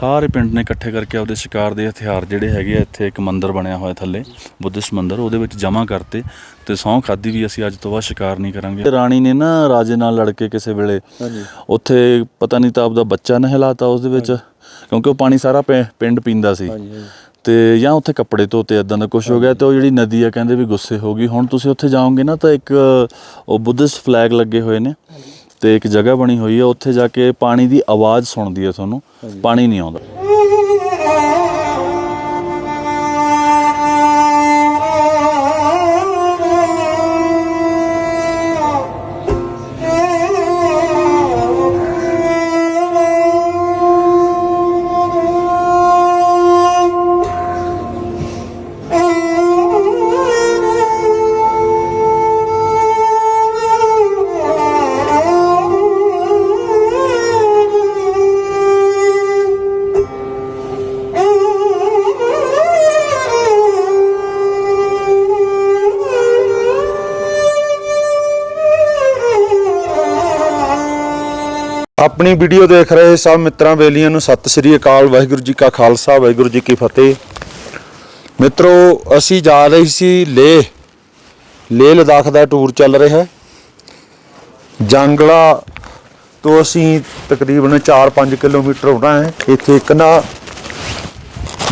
ਸਾਰੇ ਪਿੰਡ ਨੇ ਇਕੱਠੇ ਕਰਕੇ ਆਪਦੇ ਸ਼ਿਕਾਰ ਦੇ ਹਥਿਆਰ ਜਿਹੜੇ ਹੈਗੇ ਆ ਇੱਥੇ ਇੱਕ ਮੰਦਿਰ ਬਣਿਆ ਹੋਇਆ ਥੱਲੇ ਬੁੱਧਿਸਟ ਮੰਦਿਰ ਉਹਦੇ ਵਿੱਚ ਜਮ੍ਹਾਂ ਕਰਤੇ ਤੇ ਸਹੁੰ ਖਾਦੀ ਵੀ ਅਸੀਂ ਅੱਜ ਤੋਂ ਬਾਅਦ ਸ਼ਿਕਾਰ ਨਹੀਂ ਕਰਾਂਗੇ। ਰਾਣੀ ਨੇ ਨਾ ਰਾਜੇ ਨਾਲ ਲੜ ਕੇ ਕਿਸੇ ਵੇਲੇ ਹਾਂਜੀ। ਉੱਥੇ ਪਤਾ ਨਹੀਂ ਤਾਂ ਆਪਦਾ ਬੱਚਾ ਨਹਿਲਾਤਾ ਉਸ ਦੇ ਵਿੱਚ ਕਿਉਂਕਿ ਉਹ ਪਾਣੀ ਸਾਰਾ ਪਿੰਡ ਪੀਂਦਾ ਸੀ। ਤੇ ਜਾਂ ਉੱਥੇ ਕੱਪੜੇ ਧੋਤੇ ਇਦਾਂ ਦਾ ਕੁਝ ਹੋ ਗਿਆ ਤੇ ਉਹ ਜਿਹੜੀ ਨਦੀ ਆ ਕਹਿੰਦੇ ਵੀ ਗੁੱਸੇ ਹੋ ਗਈ। ਹੁਣ ਤੁਸੀਂ ਉੱਥੇ ਜਾਓਗੇ ਨਾ ਤਾਂ ਇੱਕ ਉਹ ਬੁੱਧਿਸਟ ਫਲੈਗ ਲੱਗੇ ਹੋਏ ਨੇ। ਤੇ ਇੱਕ ਜਗ੍ਹਾ ਬਣੀ ਹੋਈ ਹੈ ਉੱਥੇ ਜਾ ਕੇ ਪਾਣੀ ਦੀ ਆਵਾਜ਼ ਸੁਣਦੀ ਹੈ ਤੁਹਾਨੂੰ ਪਾਣੀ ਨਹੀਂ ਆਉਂਦਾ। ਆਪਣੀ ਵੀਡੀਓ ਦੇਖ ਰਹੇ ਸਭ ਮਿੱਤਰਾਂ ਬੇਲੀਆਂ ਨੂੰ ਸਤਿ ਸ੍ਰੀ ਅਕਾਲ, ਵਾਹਿਗੁਰੂ ਜੀ ਕਾ ਖਾਲਸਾ, ਵਾਹਿਗੁਰੂ ਜੀ ਕੀ ਫਤਿਹ। ਮਿੱਤਰੋ, ਅਸੀਂ ਜਾ ਰਹੇ ਸੀ ਲੇਹ। ਲੇਹ ਲਦਾਖ ਦਾ ਟੂਰ ਚੱਲ ਰਿਹਾ ਹੈ। ਜੰਗਲਾ ਤੋਂ ਅਸੀਂ ਤਕਰੀਬਨ 4-5 ਕਿਲੋਮੀਟਰ ਹੋਣਾ ਹੈ। ਇੱਥੇ ਇੱਕ ਨਾ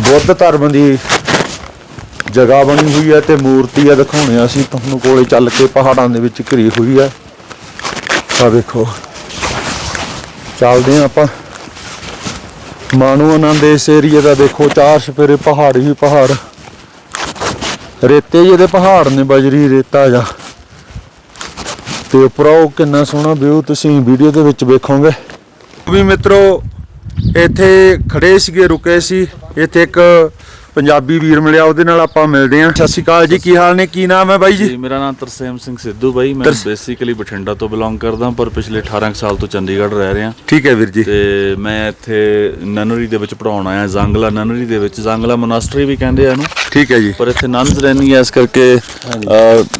ਬੁੱਧ ਧਰਮ ਦੀ ਜਗ੍ਹਾ ਬਣੀ ਹੋਈ ਹੈ ਤੇ ਮੂਰਤੀ ਆ ਦਿਖਾਉਣੇ ਅਸੀਂ। ਤੁਹਾਨੂੰ ਕੋਲੇ ਚੱਲ ਕੇ ਪਹਾੜਾਂ ਦੇ ਵਿੱਚ ਘਿਰੀ ਹੋਈ ਹੈ। ਆ ਵੇਖੋ। ਚੱਲਦੇ ਹਾਂ ਆਪਾਂ। ਮਾਨੂ ਆਨੰਦ ਇਸ ਏਰੀਏ ਦਾ ਦੇਖੋ, ਚਾਰ ਸਪੇਰੇ ਪਹਾੜ ਹੀ ਪਹਾੜ। ਰੇਤੇ ਜਿਹਦੇ ਪਹਾੜ ਨੇ ਬਜਰੀ, ਰੇਤਾ ਜਾਂ ਤੇ ਉਪਰੋਂ ਕਿੰਨਾ ਸੋਹਣਾ ਵਿਊ ਤੁਸੀਂ ਵੀਡੀਓ ਦੇ ਵਿੱਚ ਵੇਖੋਗੇ। ਵੀ ਮਿੱਤਰੋ, ਇੱਥੇ ਖੜੇ ਸੀਗੇ, ਰੁਕੇ ਸੀ। ਇੱਥੇ ਇੱਕ ਪੰਜਾਬੀ ਵੀਰ ਮਿਲਿਆ ਉਹਦੇ ਨਾਲ ਆਪਾਂ ਮਿਲਦੇ ਹਾਂ। ਸਤਿ ਸ਼੍ਰੀ ਅਕਾਲ ਜੀ ਕੀ ਹਾਲ ਨੇ? ਕੀ ਨਾਮ ਹੈ ਬਾਈ ਜੀ? ਜੀ ਮੇਰਾ ਨਾਮ ਤਰਸੇਮ ਸਿੰਘ ਸਿੱਧੂ ਬਾਈ। ਮੈਂ ਬੇਸਿਕਲੀ ਬਠਿੰਡਾ ਤੋਂ ਬਿਲੋਂਗ ਕਰਦਾ ਪਰ ਪਿਛਲੇ 18 ਕੁ ਸਾਲ ਤੋਂ ਚੰਡੀਗੜ੍ਹ ਰਹਿ ਰਿਹਾ। ਠੀਕ ਹੈ ਵੀਰ ਜੀ। ਤੇ ਮੈਂ ਇੱਥੇ ਨਨਰੀ ਦੇ ਵਿੱਚ ਪੜਾਉਣ ਆਇਆ ਜ਼ੰਗਲਾ ਨਨਰੀ ਦੇ ਵਿੱਚ। ਜ਼ੰਗਲਾ ਮੋਨਾਸਟਰੀ ਵੀ ਕਹਿੰਦੇ ਆ ਇਹਨੂੰ। ਠੀਕ ਹੈ ਜੀ। ਪਰ ਇੱਥੇ ਨਨਸ ਰਹਿੰਦੀ ਐ ਇਸ ਕਰਕੇ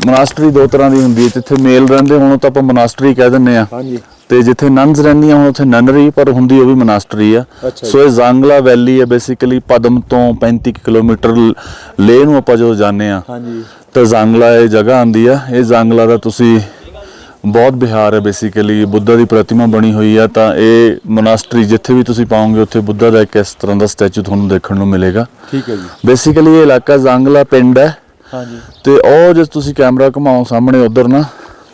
ਮੋਨਾਸਟਰੀ ਦੋ ਤਰ੍ਹਾਂ ਦੀ ਹੁੰਦੀ ਹੈ। ਜਿੱਥੇ ਮੇਲ ਰਹਿੰਦੇ ਹੁਣ ਉਹ ਤਾਂ ਆਪਾਂ ਮੋਨਾਸਟਰੀ ਕਹਿ ਦਿੰਨੇ ਆ। ਹਾਂਜੀ। ਤੇ ਜਿੱਥੇ ਨਨਸ ਰਹਿੰਦੀਆਂ ਹੁਣ ਉੱਥੇ ਨਨਰੀ ਪਰ ਹੁੰਦੀ ਉਹ ਵੀ ਮੋਨਾਸਟਰੀ ਆ। ਸੋ ਇਹ ਜ਼ੰਗਲਾ ਵੈਲੀ ਹੈ ਬੇਸਿਕਲੀ ਪਦਮ ਤੋਂ 35 ਕੁ ਕਿਲੋਮੀਟਰ ਲੇਹ ਨੂੰ ਆਪਾਂ ਜਦੋਂ ਜਾਂਦੇ ਆ ਹਾਂਜੀ। ਤਾਂ ਜ਼ੰਗਲਾ ਇਹ ਜਗ੍ਹਾ ਆਂਦੀ ਆ। ਇਹ ਜ਼ੰਗਲਾ ਦਾ ਤੁਸੀਂ ਬਹੁਤ ਬਿਹਾਰ ਹੈ ਬੇਸਿਕਲੀ ਬੁੱਧਾ ਦੀ ਪ੍ਰਤਿਮਾ ਬਣੀ ਹੋਈ ਆ ਤਾਂ ਇਹ ਮੋਨਾਸਟਰੀ ਜਿੱਥੇ ਵੀ ਤੁਸੀਂ ਪਾਓਗੇ ਉੱਥੇ ਬੁੱਧਾ ਦਾ ਇੱਕ ਇਸ ਤਰ੍ਹਾਂ ਦਾ ਸਟੈਚੂ ਤੁਹਾਨੂੰ ਦੇਖਣ ਨੂੰ ਮਿਲੇਗਾ। ਠੀਕ ਹੈ ਜੀ। ਬੇਸਿਕਲੀ ਇਹ ਇਲਾਕਾ ਜ਼ੰਗਲਾ ਪਿੰਡ ਹੈ। ਹਾਂਜੀ। ਤੇ ਉਹ ਜੇ ਤੁਸੀਂ ਕੈਮਰਾ ਘੁਮਾਓ ਸਾਹਮਣੇ ਉਧਰ ਨਾ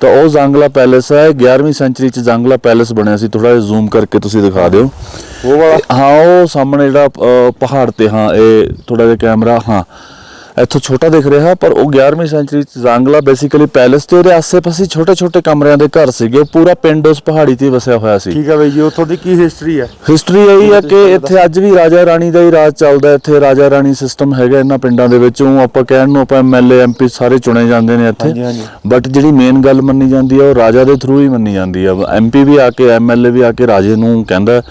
ਤਾਂ ਉਹ ਜ਼ੰਗਲਾ ਪੈਲੇਸ ਹੈ 11ਵੀਂ ਸੈਂਚਰੀ ਚ ਜ਼ੰਗਲਾ ਪੈਲੇਸ ਬਣਿਆ ਸੀ। ਥੋੜਾ ਜਿਹਾ ਜ਼ੂਮ ਕਰਕੇ ਤੁਸੀਂ ਦਿਖਾ ਦਿਓ। ਉਹ ਵਾਲਾ? ਹਾਂ ਉਹ ਸਾਹਮਣੇ ਜਿਹੜਾ ਪਹਾੜ ਤੇ ਹਾਂ ਇਹ ਥੋੜਾ ਜਿਹਾ ਕੈਮਰਾ ਹਾਂ। ਇੱਥੋਂ ਛੋਟਾ ਦਿਖ ਰਿਹਾ ਪਰ ਉਹ 11ਵੀਂ ਸੈਂਚਰੀ ਚ ਜ਼ੰਗਲਾ ਬੇਸਿਕਲੀ ਪੈਲੇਸ ਤੇ ਉਹਦੇ ਆਸੇ-ਪਾਸੇ ਛੋਟੇ-ਛੋਟੇ ਕਮਰਿਆਂ ਦੇ ਘਰ ਸੀਗੇ। ਉਹ ਪੂਰਾ ਪਿੰਡ ਉਸ ਪਹਾੜੀ ਤੇ ਵਸਿਆ ਹੋਇਆ ਸੀ। ਠੀਕ ਹੈ ਬਾਈ ਜੀ ਉੱਥੋਂ ਦੀ ਕੀ ਹਿਸਟਰੀ ਹੈ ਹਿਸਟਰੀ ਇਹੀ ਹੈ ਕਿ ਇੱਥੇ ਅੱਜ ਵੀ ਰਾਜਾ ਰਾਣੀ ਦਾ ਹੀ ਰਾਜ ਚੱਲਦਾ ਇੱਥੇ ਰਾਜਾ ਰਾਣੀ ਸਿਸਟਮ ਹੈਗਾ ਇਹਨਾਂ ਪਿੰਡਾਂ ਦੇ ਵਿੱਚ। ਉਹ ਆਪਾਂ ਕਹਿਣ ਨੂੰ ਆਪਾਂ ਐਮਐਲਏ ਐਮਪੀ ਸਾਰੇ ਚੁਣੇ ਜਾਂਦੇ ਨੇ ਇੱਥੇ। ਬਟ ਜਿਹੜੀ ਮੇਨ ਗੱਲ ਮੰਨੀ ਜਾਂਦੀ ਹੈ ਉਹ ਰਾਜਾ ਦੇ ਥਰੂ ਹੀ ਮੰਨੀ ਜਾਂਦੀ ਹੈ ਐਮਪੀ ਵੀ ਆ ਕੇ ਐਮਐਲਏ ਵੀ ਆ ਕੇ ਰਾਜੇ ਨੂੰ ਕਹਿੰਦਾ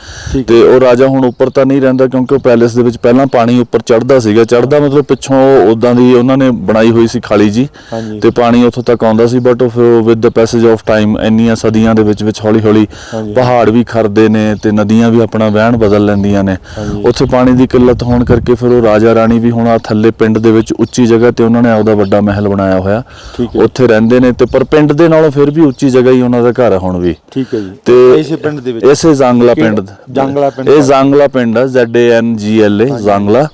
ਤੇ ਉਹ ਰਾਜਾ ਹੁਣ ਉੱਪਰ ਤਾਂ ਨਹੀਂ ਰਹਿੰਦਾ ਕਿਉਂਕਿ ਉਹ ਪੈਲੇਸ ਦੇ ਵਿੱਚ ਪਹਿਲਾਂ ਪਾਣੀ ਉੱਪਰ ਚੜਦਾ ਸੀਗਾ। ਚੜਦਾ ਮਤਲਬ ਪਿੱਛੋਂ ਉਦਾਂ ਦੀ ਉਹਨਾਂ ਨੇ ਬਣਾਈ ਹੋਈ ਸੀ ਖਾਲੀ ਜੀ ਹਾਂਜੀ। ਤੇ ਪਾਣੀ ਉੱਥੋਂ ਤੱਕ ਆਉਂਦਾ ਸੀ but with the passage of time ਇੰਨੀਆਂ ਸਦੀਆਂ ਦੇ ਵਿੱਚ ਵਿੱਚ ਹੌਲੀ ਹੌਲੀ ਹਾਂਜੀ। ਪਹਾੜ ਵੀ ਖਰਦੇ ਨੇ ਤੇ ਨਦੀਆਂ ਵੀ ਆਪਣਾ ਵਹਿਣ ਬਦਲ ਲੈਂਦੀਆਂ ਨੇ ਹਾਂਜੀ। ਉੱਥੇ ਪਾਣੀ ਦੀ ਕਿੱਲਤ ਹੋਣ ਕਰਕੇ ਫਿਰ ਉਹ ਰਾਜਾ ਰਾਣੀ ਵੀ ਹੁਣ ਆ ਥੱਲੇ ਪਿੰਡ ਦੇ ਵਿੱਚ ਉੱਚੀ ਜਗ੍ਹਾ ਤੇ ਉਹਨਾਂ ਨੇ ਆਪਦਾ ਵੱਡਾ ਮਹਿਲ ਬਣਾਇਆ ਹੋਇਆ ਠੀਕ ਹੈ। ਉੱਥੇ ਰਹਿੰਦੇ ਨੇ ਤੇ ਪਰ ਪਿੰਡ ਦੇ ਨਾਲੋਂ ਫਿਰ ਵੀ ਉੱਚੀ ਜਗ੍ਹਾ ਹੀ ਉਹਨਾਂ ਦਾ ਘਰ ਹੈ ਹੁਣ ਵੀ ਠੀਕ ਹੈ ਜੀ ਤੇ ਇਸੇ ਪਿੰਡ ਦੇ ਵਿੱਚ ਇਸੇ ਜ਼ੰਗਲਾ ਪਿੰਡ ਦਾ- ਜੰਗਲਾ ਪਿੰਡ ਇਹ ਦਾ। ਜ਼ੰਗਲਾ ਪਿੰਡ ਹੈ Z A N G L A ਜ਼ੰਗਲਾ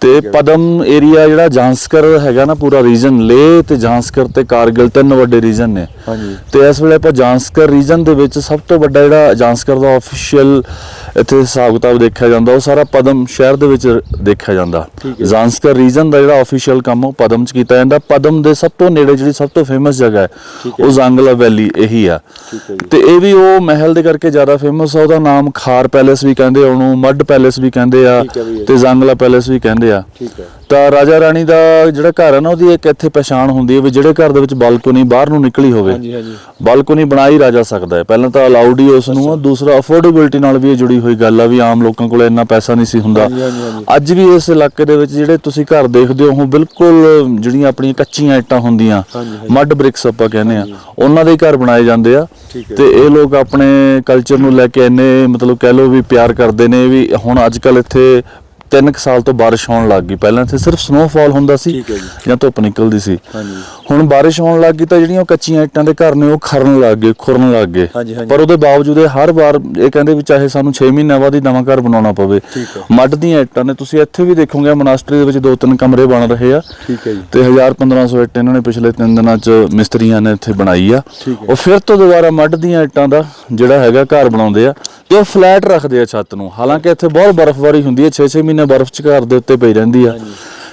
ਤੇ ਪਦਮ ਏਰੀਆ ਜਿਹੜਾ ਜਾਂਸਕਰ ਹੈਗਾ ਨਾ ਪੂਰਾ ਰੀਜਨ ਲੇ ਤੇ ਜਾਂਸਕਰ ਤੇ ਕਾਰਗਿਲ ਤਿੰਨ ਵੱਡੇ ਰੀਜਨ ਨੇ। ਹਾਂਜੀ। ਤੇ ਇਸ ਵੇਲੇ ਆਪਾਂ ਜਾਂਸਕਰ ਰੀਜਨ ਦੇ ਵਿੱਚ ਸਭ ਤੋਂ ਵੱਡਾ ਜਿਹੜਾ ਜਾਂਸਕਰ ਦਾ ਆਫੀਸ਼ੀਅਲ ਇੱਥੇ ਹਿਸਾਬ ਕਿਤਾਬ ਦੇਖਿਆ ਜਾਂਦਾ ਉਹ ਸਾਰਾ ਪਦਮ ਸ਼ਹਿਰ ਦੇ ਵਿੱਚ ਦੇਖਿਆ ਜਾਂਦਾ। ਜਾਂਸਕਰ ਰੀਜਨ ਦਾ ਜਿਹੜਾ ਆਫੀਸ਼ੀਅਲ ਕੰਮ ਉਹ ਪਦਮ ਚ ਕੀਤਾ ਜਾਂਦਾ। ਪਦਮ ਦੇ ਸਭ ਤੋਂ ਨੇੜੇ ਜਿਹੜੀ ਸਭ ਤੋਂ ਫੇਮਸ ਜਗ੍ਹਾ ਹੈ। ਉਹ ਜ਼ੰਗਲਾ ਵੈਲੀ ਇਹੀ ਆ। ਤੇ ਇਹ ਵੀ ਉਹ ਮਹਿਲ ਦੇ ਕਰਕੇ ਜ਼ਿਆਦਾ ਫੇਮਸ ਆ ਉਹਦਾ ਨਾਮ ਖਾਰ ਪੈਲੇਸ ਵੀ ਕਹਿੰਦੇ ਉਹਨੂੰ ਮੱਡ ਪੈਲੇਸ ਵੀ ਕਹਿੰਦੇ ਆ। ਤੇ ਜ਼ੰਗਲਾ ਪੈਲੇਸ ਵੀ ਕਹਿੰਦੇ ਆ। ਠੀਕ ਹੈ। ਤਾਂ ਰਾਜਾ ਰਾਣੀ ਦਾ ਜਿਹੜਾ ਘਰ ਹੈ ਨਾ ਉਹਦੀ ਇੱਕ ਇੱਥੇ ਪਛਾਣ ਹੁੰਦੀ ਹੈ ਵੀ ਜਿਹੜੇ ਘਰ ਦੇ ਵਿੱਚ ਬਾਲਕੋਨੀ ਬਾਹਰ ਨੂੰ ਨਿਕਲੀ ਹੋਵੇ। ਹਾਂਜੀ ਹਾਂਜੀ। ਬਾਲਕੋਨੀ ਬਣਾ ਹੀ ਰਾਜਾ ਸਕਦਾ ਹੈ। ਪਹਿਲਾਂ ਤਾਂ ਅਲਾਉਡ ਹੀ ਉਸ ਨੂੰ ਆ। ਦੂਸਰਾ ਅਫੋਰਡੇਬਿਲਟੀ ਨਾਲ ਵੀ ਇਹ ਜੁੜੀ ਹੋਈ ਗੱਲ ਆ ਵੀ ਆਮ ਲੋਕਾਂ ਕੋਲ ਇੰਨਾ ਪੈਸਾ ਨਹੀਂ ਸੀ ਹੁੰਦਾ। ਅੱਜ ਵੀ ਇਸ ਇਲਾਕੇ ਦੇ ਵਿੱਚ ਜਿਹੜੇ ਤੁਸੀਂ ਘਰ ਦੇਖਦੇ ਹੋ ਉਹ ਬਿਲਕੁਲ ਜਿਹੜੀਆਂ ਆਪਣੀਆਂ ਕੱਚੀਆਂ ਇੱਟਾਂ ਹੁੰਦੀਆਂ। ਮੱਡ ਬ੍ਰਿਕਸ ਆਪਾਂ ਕਹਿੰਦੇ ਆ ਉਹਨਾਂ ਦੇ ਘਰ ਬਣਾਏ ਜਾਂਦੇ ਆ। ਤੇ ਇਹ ਲੋਕ ਆਪਣੇ ਕਲਚਰ ਨੂੰ ਲੈ ਕੇ ਇੰਨੇ ਮਤਲਬ ਕਹਿ ਲਓ ਵੀ ਪਿਆਰ ਕਰਦੇ ਨੇ ਵੀ ਹੁਣ ਅੱਜ ਕੱਲ ਇੱਥੇ ਤਿੰਨ ਕੁ ਸਾਲ ਤੋਂ ਬਾਰਿਸ਼ ਹੋਣ ਲੱਗ ਗਈ। ਪਹਿਲਾਂ ਇੱਥੇ ਸਿਰਫ ਸਨੋਫਾਲ ਹੁੰਦਾ ਸੀ ਜੀ। ਧੁੱਪ ਨਿਕਲਦੀ ਸੀ। ਹੁਣ ਬਾਰਿਸ਼ ਹੋਣ ਲੱਗ ਗਈ ਤਾਂ ਜਿਹੜੀਆਂ ਉਹ ਕੱਚੀਆਂ ਇੱਟਾਂ ਦੇ ਘਰ ਨੇ ਉਹ ਖਰਨ ਲੱਗ ਗਏ ਖੁਰਨ ਲੱਗ ਗਏ। ਪਰ ਉਹਦੇ ਬਾਵਜੂਦ ਇਹ ਹਰ ਵਾਰ ਇਹ ਕਹਿੰਦੇ ਵੀ ਚਾਹੇ ਸਾਨੂੰ 6 ਮਹੀਨਿਆਂ ਬਾਅਦ ਹੀ ਨਵਾਂ ਘਰ ਬਣਾਉਣਾ ਪਵੇ। ਮੱਡ ਦੀਆਂ ਇੱਟਾਂ ਨੇ ਤੁਸੀਂ ਇੱਥੇ ਵੀ ਦੇਖੋਗੇ ਮਨਾਸਟਰੀ ਦੇ ਵਿੱਚ ਦੋ ਤਿੰਨ ਕਮਰੇ ਬਣ ਰਹੇ ਆ। ਠੀਕ ਹੈ ਜੀ। ਤੇ 1000 1500 ਇੱਟ ਇਹਨਾਂ ਨੇ ਪਿਛਲੇ 3 ਦਿਨਾਂ ਚ ਮਿਸਤਰੀਆਂ ਨੇ ਇੱਥੇ ਬਣਾਈ ਆ। ਉਹ ਫਿਰ ਤੋਂ ਦੁਬਾਰਾ ਮੱਡ ਦੀਆਂ ਇੱਟਾਂ ਦਾ ਜਿਹੜਾ ਹੈਗਾ ਘਰ ਬਣਾਉਂਦੇ ਆ ਤੇ ਉਹ ਫਲੈਟ ਰੱਖਦੇ ਆ ਛੱਤ ਨੂੰ। ਹਾਲਾਂਕਿ ਇੱਥੇ ਬਹੁਤ ਬਰਫ਼ਬਾਰੀ ਹੁੰਦੀ ਹੈ 6-6 ਮਹੀਨੇ ਬਰਫ਼ ਚ ਘਰ ਦੇ ਉੱਤੇ ਪਈ ਰਹਿੰਦੀ ਆ।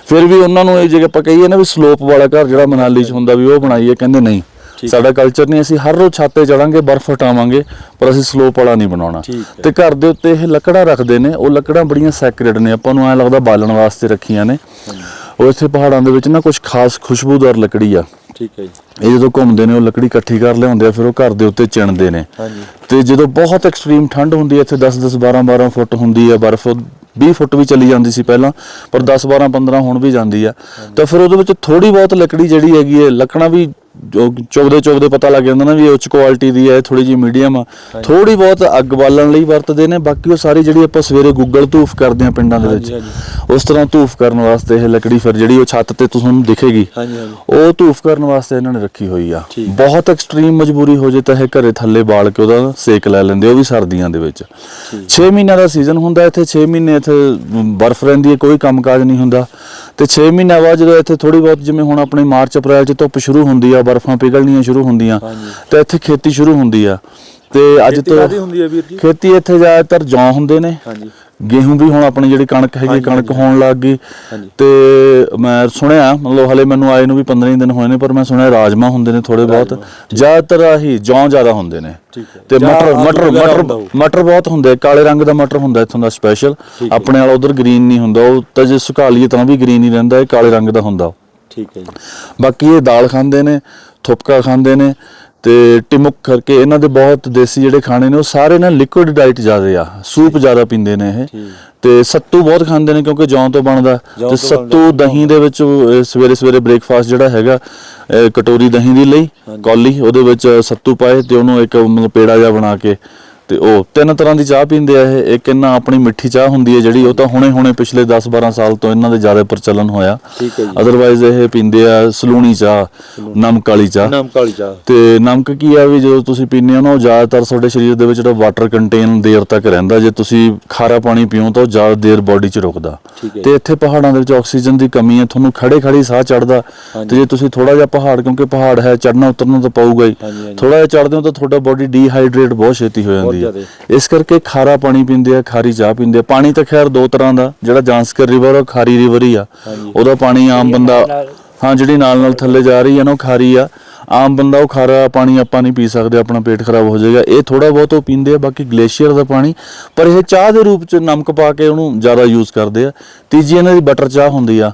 ਫਿਰ ਵੀ ਉਹਨਾਂ ਨੂੰ ਇਹ ਜੇ ਆਪਾਂ ਕਹੀਏ ਨਾ ਵੀ ਸਲੋਪ ਵਾਲਾ ਘਰ ਜਿਹੜਾ ਮਨਾਲੀ ਚ ਹੁੰਦਾ ਵੀ ਉਹ ਬਣਾਈਏ ਕਹਿੰਦੇ ਨਹੀਂ। ਸਾਡਾ ਕਲਚਰ ਨਹੀਂ ਅਸੀਂ ਹਰ ਰੋਜ਼ ਛੱਤ ਚੜਾਂਗੇ ਬਰਫ਼ ਹਟਾਵਾਂਗੇ ਪਰ ਅਸੀਂ ਸਲੋਪ ਵਾਲਾ ਨਹੀਂ ਬਣਾਉਣਾ। ਤੇ ਘਰ ਦੇ ਉੱਤੇ ਇਹ ਲੱਕੜਾਂ ਰੱਖਦੇ ਨੇ ਉਹ ਲੱਕੜਾਂ ਬੜੀਆਂ ਸੈਕ੍ਰੇਡ ਨੇ ਆਪਾਂ ਨੂੰ ਐਂ ਲੱਗਦਾ ਬਾਲਣ ਵਾਸਤੇ ਰੱਖੀਆਂ ਨੇ। ਉਹ ਇੱਥੇ ਪਹਾੜਾਂ ਦੇ ਵਿੱਚ ਨਾ ਕੁਝ ਖਾਸ ਖੁਸ਼ਬੂਦਾਰ ਲੱਕੜੀ ਆ। ਠੀਕ ਹੈ ਜੀ। ਇਹ ਜਦੋਂ ਘੁੰਮਦੇ ਨੇ ਉਹ ਲੱਕੜੀ ਇਕੱਠੀ ਕਰ ਲਿਆਉਂਦੇ ਆ ਫਿਰ ਉਹ ਘਰ ਦੇ ਉੱਤੇ ਚਿਣਦੇ ਨੇ। ਹਾਂਜੀ। ਤੇ ਜਦੋਂ ਬਹੁਤ ਐਕਸਟ੍ਰੀਮ ਠੰਡ ਹੁੰਦੀ ਹੈ ਇੱਥੇ 10 10 12 12 ਫੁੱਟ ਹੁੰਦੀ ਹੈ ਬਰਫ਼ 20 ਫੁੱਟ ਵੀ ਚਲੀ ਜਾਂਦੀ ਸੀ ਪਹਿਲਾਂ ਪਰ 10 12 15 ਹੁਣ ਵੀ ਜਾਂਦੀ ਆ। ਤਾਂ ਫਿਰ ਉਹਦੇ ਵਿੱਚ ਥੋੜੀ ਬਹੁਤ ਲੱਕੜੀ ਜਿਹੜੀ ਹੈਗੀ ਹੈ ਲੱਕੜਾਂ ਵੀ ਚੁਗਦੇ ਚੁਗਦੇ ਪਤਾ ਲੱਗ ਜਾਂਦਾ ਨਾ ਵੀ ਇਹ ਉੱਚ ਕੁਆਲਿਟੀ ਦੀ ਹੈ ਥੋੜੀ ਜਿਹੀ ਮੀਡੀਅਮ ਆ। ਥੋੜੀ ਬਹੁਤ ਅੱਗ ਬਾਲਣ ਲਈ ਵਰਤਦੇ ਨੇ ਬਾਕੀ ਉਹ ਸਾਰੀ ਜਿਹੜੀ ਆਪਾਂ ਸਵੇਰੇ ਗੁੱਗਲ ਧੂਫ ਕਰਦੇ ਆ ਪਿੰਡਾਂ ਦੇ ਵਿੱਚ। ਉਸ ਤਰ੍ਹਾਂ ਧੂਫ ਕਰਨ ਵਾਸਤੇ ਇਹ ਲੱਕੜੀ ਫਿਰ ਜਿਹੜੀ ਉਹ ਛੱਤ ਤੇ ਤੁਹਾਨੂੰ ਦਿਖੇਗੀ ਉਹ ਧੂਫ ਕਰਨ ਵਾਸਤੇ ਇਹਨਾਂ ਨੇ ਰੱਖੀ ਹੋਈ ਆ। ਬਹੁਤ ਐਕਸਟ੍ਰੀਮ ਮਜਬੂਰੀ ਹੋ ਜੇ ਤਾਂ ਇਹ ਘਰੇ ਥੱਲੇ ਬਾਲ ਕੇ ਉਹਦਾ ਸੇਕ ਲੈ ਲੈਂਦੇ ਉਹ ਵੀ ਸਰਦੀਆਂ ਦੇ ਵਿੱਚ। 6 ਮਹੀਨਿਆਂ ਦਾ ਸੀਜ਼ਨ ਹੁੰਦਾ ਇੱਥੇ 6 ਮਹੀਨੇ ਇੱਥੇ ਬਰਫ਼ ਰਹਿੰਦੀ ਹੈ ਕੋਈ ਕੰਮਕਾਜ ਨਹੀਂ ਹੁੰਦਾ। ਤੇ 6 ਮਹੀਨਿਆਂ ਬਾਅਦ ਜਦੋਂ ਇੱਥੇ ਥੋੜੀ ਬਹੁਤ ਜਿਵੇਂ ਹੁਣ ਆਪਣੇ ਮਾਰਚ ਅਪ੍ਰੈਲ ਚ ਧੁੱਪ ਸ਼ੁਰੂ ਹੁੰਦੀ ਆ ਬਰਫ਼ਾਂ ਪਿਘਲਣੀਆਂ ਸ਼ੁਰੂ ਹੁੰਦੀਆਂ। ਤੇ ਇੱਥੇ ਖੇਤੀ ਸ਼ੁਰੂ ਹੁੰਦੀ ਆ। ਤੇ ਅੱਜ ਤੋਂ ਕਾਹਦੀ ਹੁੰਦੀ ਹੈ ਵੀਰ ਜੀ? ਖੇਤੀ ਇੱਥੇ ਜ਼ਿਆਦਾਤਰ ਜੌਂ ਹੁੰਦੇ ਨੇ। ਹਾਂਜੀ। ਗੇਹੂੰ ਵੀ ਹੁਣ ਆਪਣੀ ਜਿਹੜੀ ਕਣਕ ਹੈਗੀ ਕਣਕ। ਹੋਣ ਲੱਗ ਗਈ। ਤੇ ਮੈਂ ਸੁਣਿਆ ਮਤਲਬ ਹਲੇ ਮੈਨੂੰ ਆਏ ਨੂੰ ਵੀ 15 ਹੀ ਦਿਨ ਹੋਏ ਨੇ ਪਰ ਮੈਂ ਸੁਣਿਆ ਰਾਜਮਾ ਹੁੰਦੇ ਨੇ ਥੋੜੇ ਬਹੁਤ ਜ਼ਿਆਦਾਤਰ ਆਹੀ ਜੌਂ ਜ਼ਿਆਦਾ ਹੁੰਦੇ ਨੇ। ਤੇ ਮਟਰ ਮਟਰ ਮਟਰ। ਮਟਰ ਬਹੁਤ ਹੁੰਦੇ ਕਾਲੇ ਰੰਗ ਦਾ ਮਟਰ ਹੁੰਦਾ ਇੱਥੋਂ ਦਾ ਸਪੈਸ਼ਲ। ਆਪਣੇ ਵਾਲਾ ਉਧਰ ਗ੍ਰੀਨ ਨਹੀਂ ਹੁੰਦਾ ਉਹ ਤਾਂ ਜੇ ਸੁਕਾ ਲਈਏ ਤਾਂ ਵੀ ਗ੍ਰੀਨ ਹੀ ਰਹਿੰਦਾ ਇਹ ਕਾਲੇ ਰੰਗ ਦਾ ਹੁੰਦਾ ਠੀਕ ਹੈ ਜੀ ਬਾਕੀ ਇਹ ਦਾਲ ਖਾਂਦੇ ਨੇ ਥੁਪਕਾ ਖਾਂਦੇ ਨੇ ਤੇ ਟਿਮੁਕ ਕਰਕੇ ਇਹਨਾਂ ਦੇ ਬਹੁਤ ਦੇਸੀ ਜਿਹੜੇ ਖਾਣੇ ਨੇ ਉਹ ਸਾਰੇ ਨਾ ਲਿਕੁਇਡ ਡਾਈਟ ਜ਼ਿਆਦੇ ਆ। ਸੂਪ ਜ਼ਿਆਦਾ ਪੀਂਦੇ ਨੇ ਇਹ। ਤੇ ਸੱਤੂ ਬਹੁਤ ਖਾਂਦੇ ਨੇ ਕਿਉਂਕਿ ਜੌਂ ਤੋਂ ਬਣਦਾ। ਤੇ ਸੱਤੂ ਦਹੀਂ ਦੇ ਵਿੱਚ ਸਵੇਰੇ ਸਵੇਰੇ ਬ੍ਰੇਕਫਾਸਟ ਜਿਹੜਾ ਹੈਗਾ ਕਟੋਰੀ ਦਹੀਂ ਦੀ ਲਈ ਕੌਲੀ ਉਹਦੇ ਵਿੱਚ ਸੱਤੂ ਪਾਏ ਤੇ ਉਹਨੂੰ ਇੱਕ ਮਤਲਬ ਪੇੜਾ ਜਿਹਾ ਬਣਾ ਕੇ ਤੇ ਉਹ ਤਿੰਨ ਤਰ੍ਹਾਂ ਦੀ ਚਾਹ ਪੀਂਦੇ ਆ ਇਹ। ਇੱਕ ਇਹਨਾਂ ਆਪਣੀ ਮਿੱਠੀ ਚਾਹ ਹੁੰਦੀ ਹੈ ਜਿਹੜੀ ਉਹ ਤਾਂ ਹੁਣੇ ਹੁਣੇ ਪਿਛਲੇ 10 12 ਸਾਲ ਤੋਂ ਇਹਨਾਂ ਦੇ ਜ਼ਿਆਦਾ ਪ੍ਰਚਲਨ ਹੋਇਆ। ਠੀਕ ਹੈ ਜੀ। ਅਦਰਵਾਈਜ਼ ਇਹ ਪੀਂਦੇ ਆ ਸਲੂਣੀ ਚਾਹ ਨਮਕ ਵਾਲੀ ਚਾਹ। ਨਾਮ ਕਾਲੀ ਚਾਹ। ਤੇ ਨਮਕ ਕੀ ਆ ਵੀ ਜਦੋਂ ਤੁਸੀਂ ਪੀਂਦੇ ਹੋ ਨਾ ਉਹ ਜ਼ਿਆਦਾਤਰ ਤੁਹਾਡੇ ਸਰੀਰ ਦੇ ਵਿੱਚ ਜਿਹੜਾ ਵਾਟਰ ਕੰਟੇਨ ਦੇਰ ਤੱਕ ਰਹਿੰਦਾ। ਜੇ ਤੁਸੀਂ ਖਾਰਾ ਪਾਣੀ ਪੀਓ ਤਾਂ ਉਹ ਜ਼ਿਆਦਾ ਦੇਰ ਬਾਡੀ 'ਚ ਰੁਕਦਾ। ਤੇ ਇੱਥੇ ਪਹਾੜਾਂ ਦੇ ਵਿੱਚ ਆਕਸੀਜਨ ਦੀ ਕਮੀ ਹੈ ਤੁਹਾਨੂੰ ਖੜੇ ਖੜੇ ਸਾਹ ਚੜਦਾ ਤੇ ਜੇ ਤੁਸੀਂ ਥੋੜਾ ਜਿਹਾ ਪਹਾੜ ਕਿਉਂਕਿ ਪਹਾੜ ਹੈ ਚੜਨਾ ਉਤਰਨਾ ਤਾਂ ਪਊਗਾ ਹੀ। ਥੋੜਾ ਜਿਹਾ ਚੜਦੇ ਹੋ ਤਾਂ ਤੁਹਾਡਾ ਬਾਡੀ ਡੀਹਾਈਡਰੇਟ ਬਹੁਤ ਛੇਤੀ ਹੋ ਜਾਂਦੀ ਹੈ ਜ਼ਿਆਦੇ। ਇਸ ਕਰਕੇ ਖਾਰਾ ਪਾਣੀ ਪੀਂਦੇ ਆ ਖਾਰੀ ਚਾਹ ਪੀਂਦੇ ਆ। ਪਾਣੀ ਤਾਂ ਖੈਰ ਦੋ ਤਰ੍ਹਾਂ ਦਾ ਜਿਹੜਾ ਜਾਂਸਕਰ ਰਿਵਰ ਉਹ ਖਾਰੀ ਰਿਵਰ ਹੀ ਆ। ਉਹਦਾ ਪਾਣੀ ਆਮ ਬੰਦਾ ਹਾਂ ਜਿਹੜੀ ਨਾਲ ਨਾਲ ਥੱਲੇ ਜਾ ਰਹੀ ਹੈ ਨਾ ਉਹ ਖਾਰੀ ਆ। ਆਮ ਬੰਦਾ ਉਹ ਖਾਰਾ ਪਾਣੀ ਆਪਾਂ ਨਹੀਂ ਪੀ ਸਕਦੇ ਆਪਣਾ ਪੇਟ ਖਰਾਬ ਹੋ ਜਾਏਗਾ। ਇਹ ਥੋੜਾ ਬਹੁਤ ਉਹ ਪੀਂਦੇ ਆ ਬਾਕੀ ਗਲੇਸ਼ੀਅਰ ਦਾ ਪਾਣੀ। ਪਰ ਇਹ ਚਾਹ ਦੇ ਰੂਪ ਚ ਨਮਕ ਪਾ ਕੇ ਉਹਨੂੰ ਜ਼ਿਆਦਾ ਯੂਜ਼ ਕਰਦੇ ਆ। ਤੀਜੀ ਇਹਨਾਂ ਦੀ ਬਟਰ ਚਾਹ ਹੁੰਦੀ ਆ।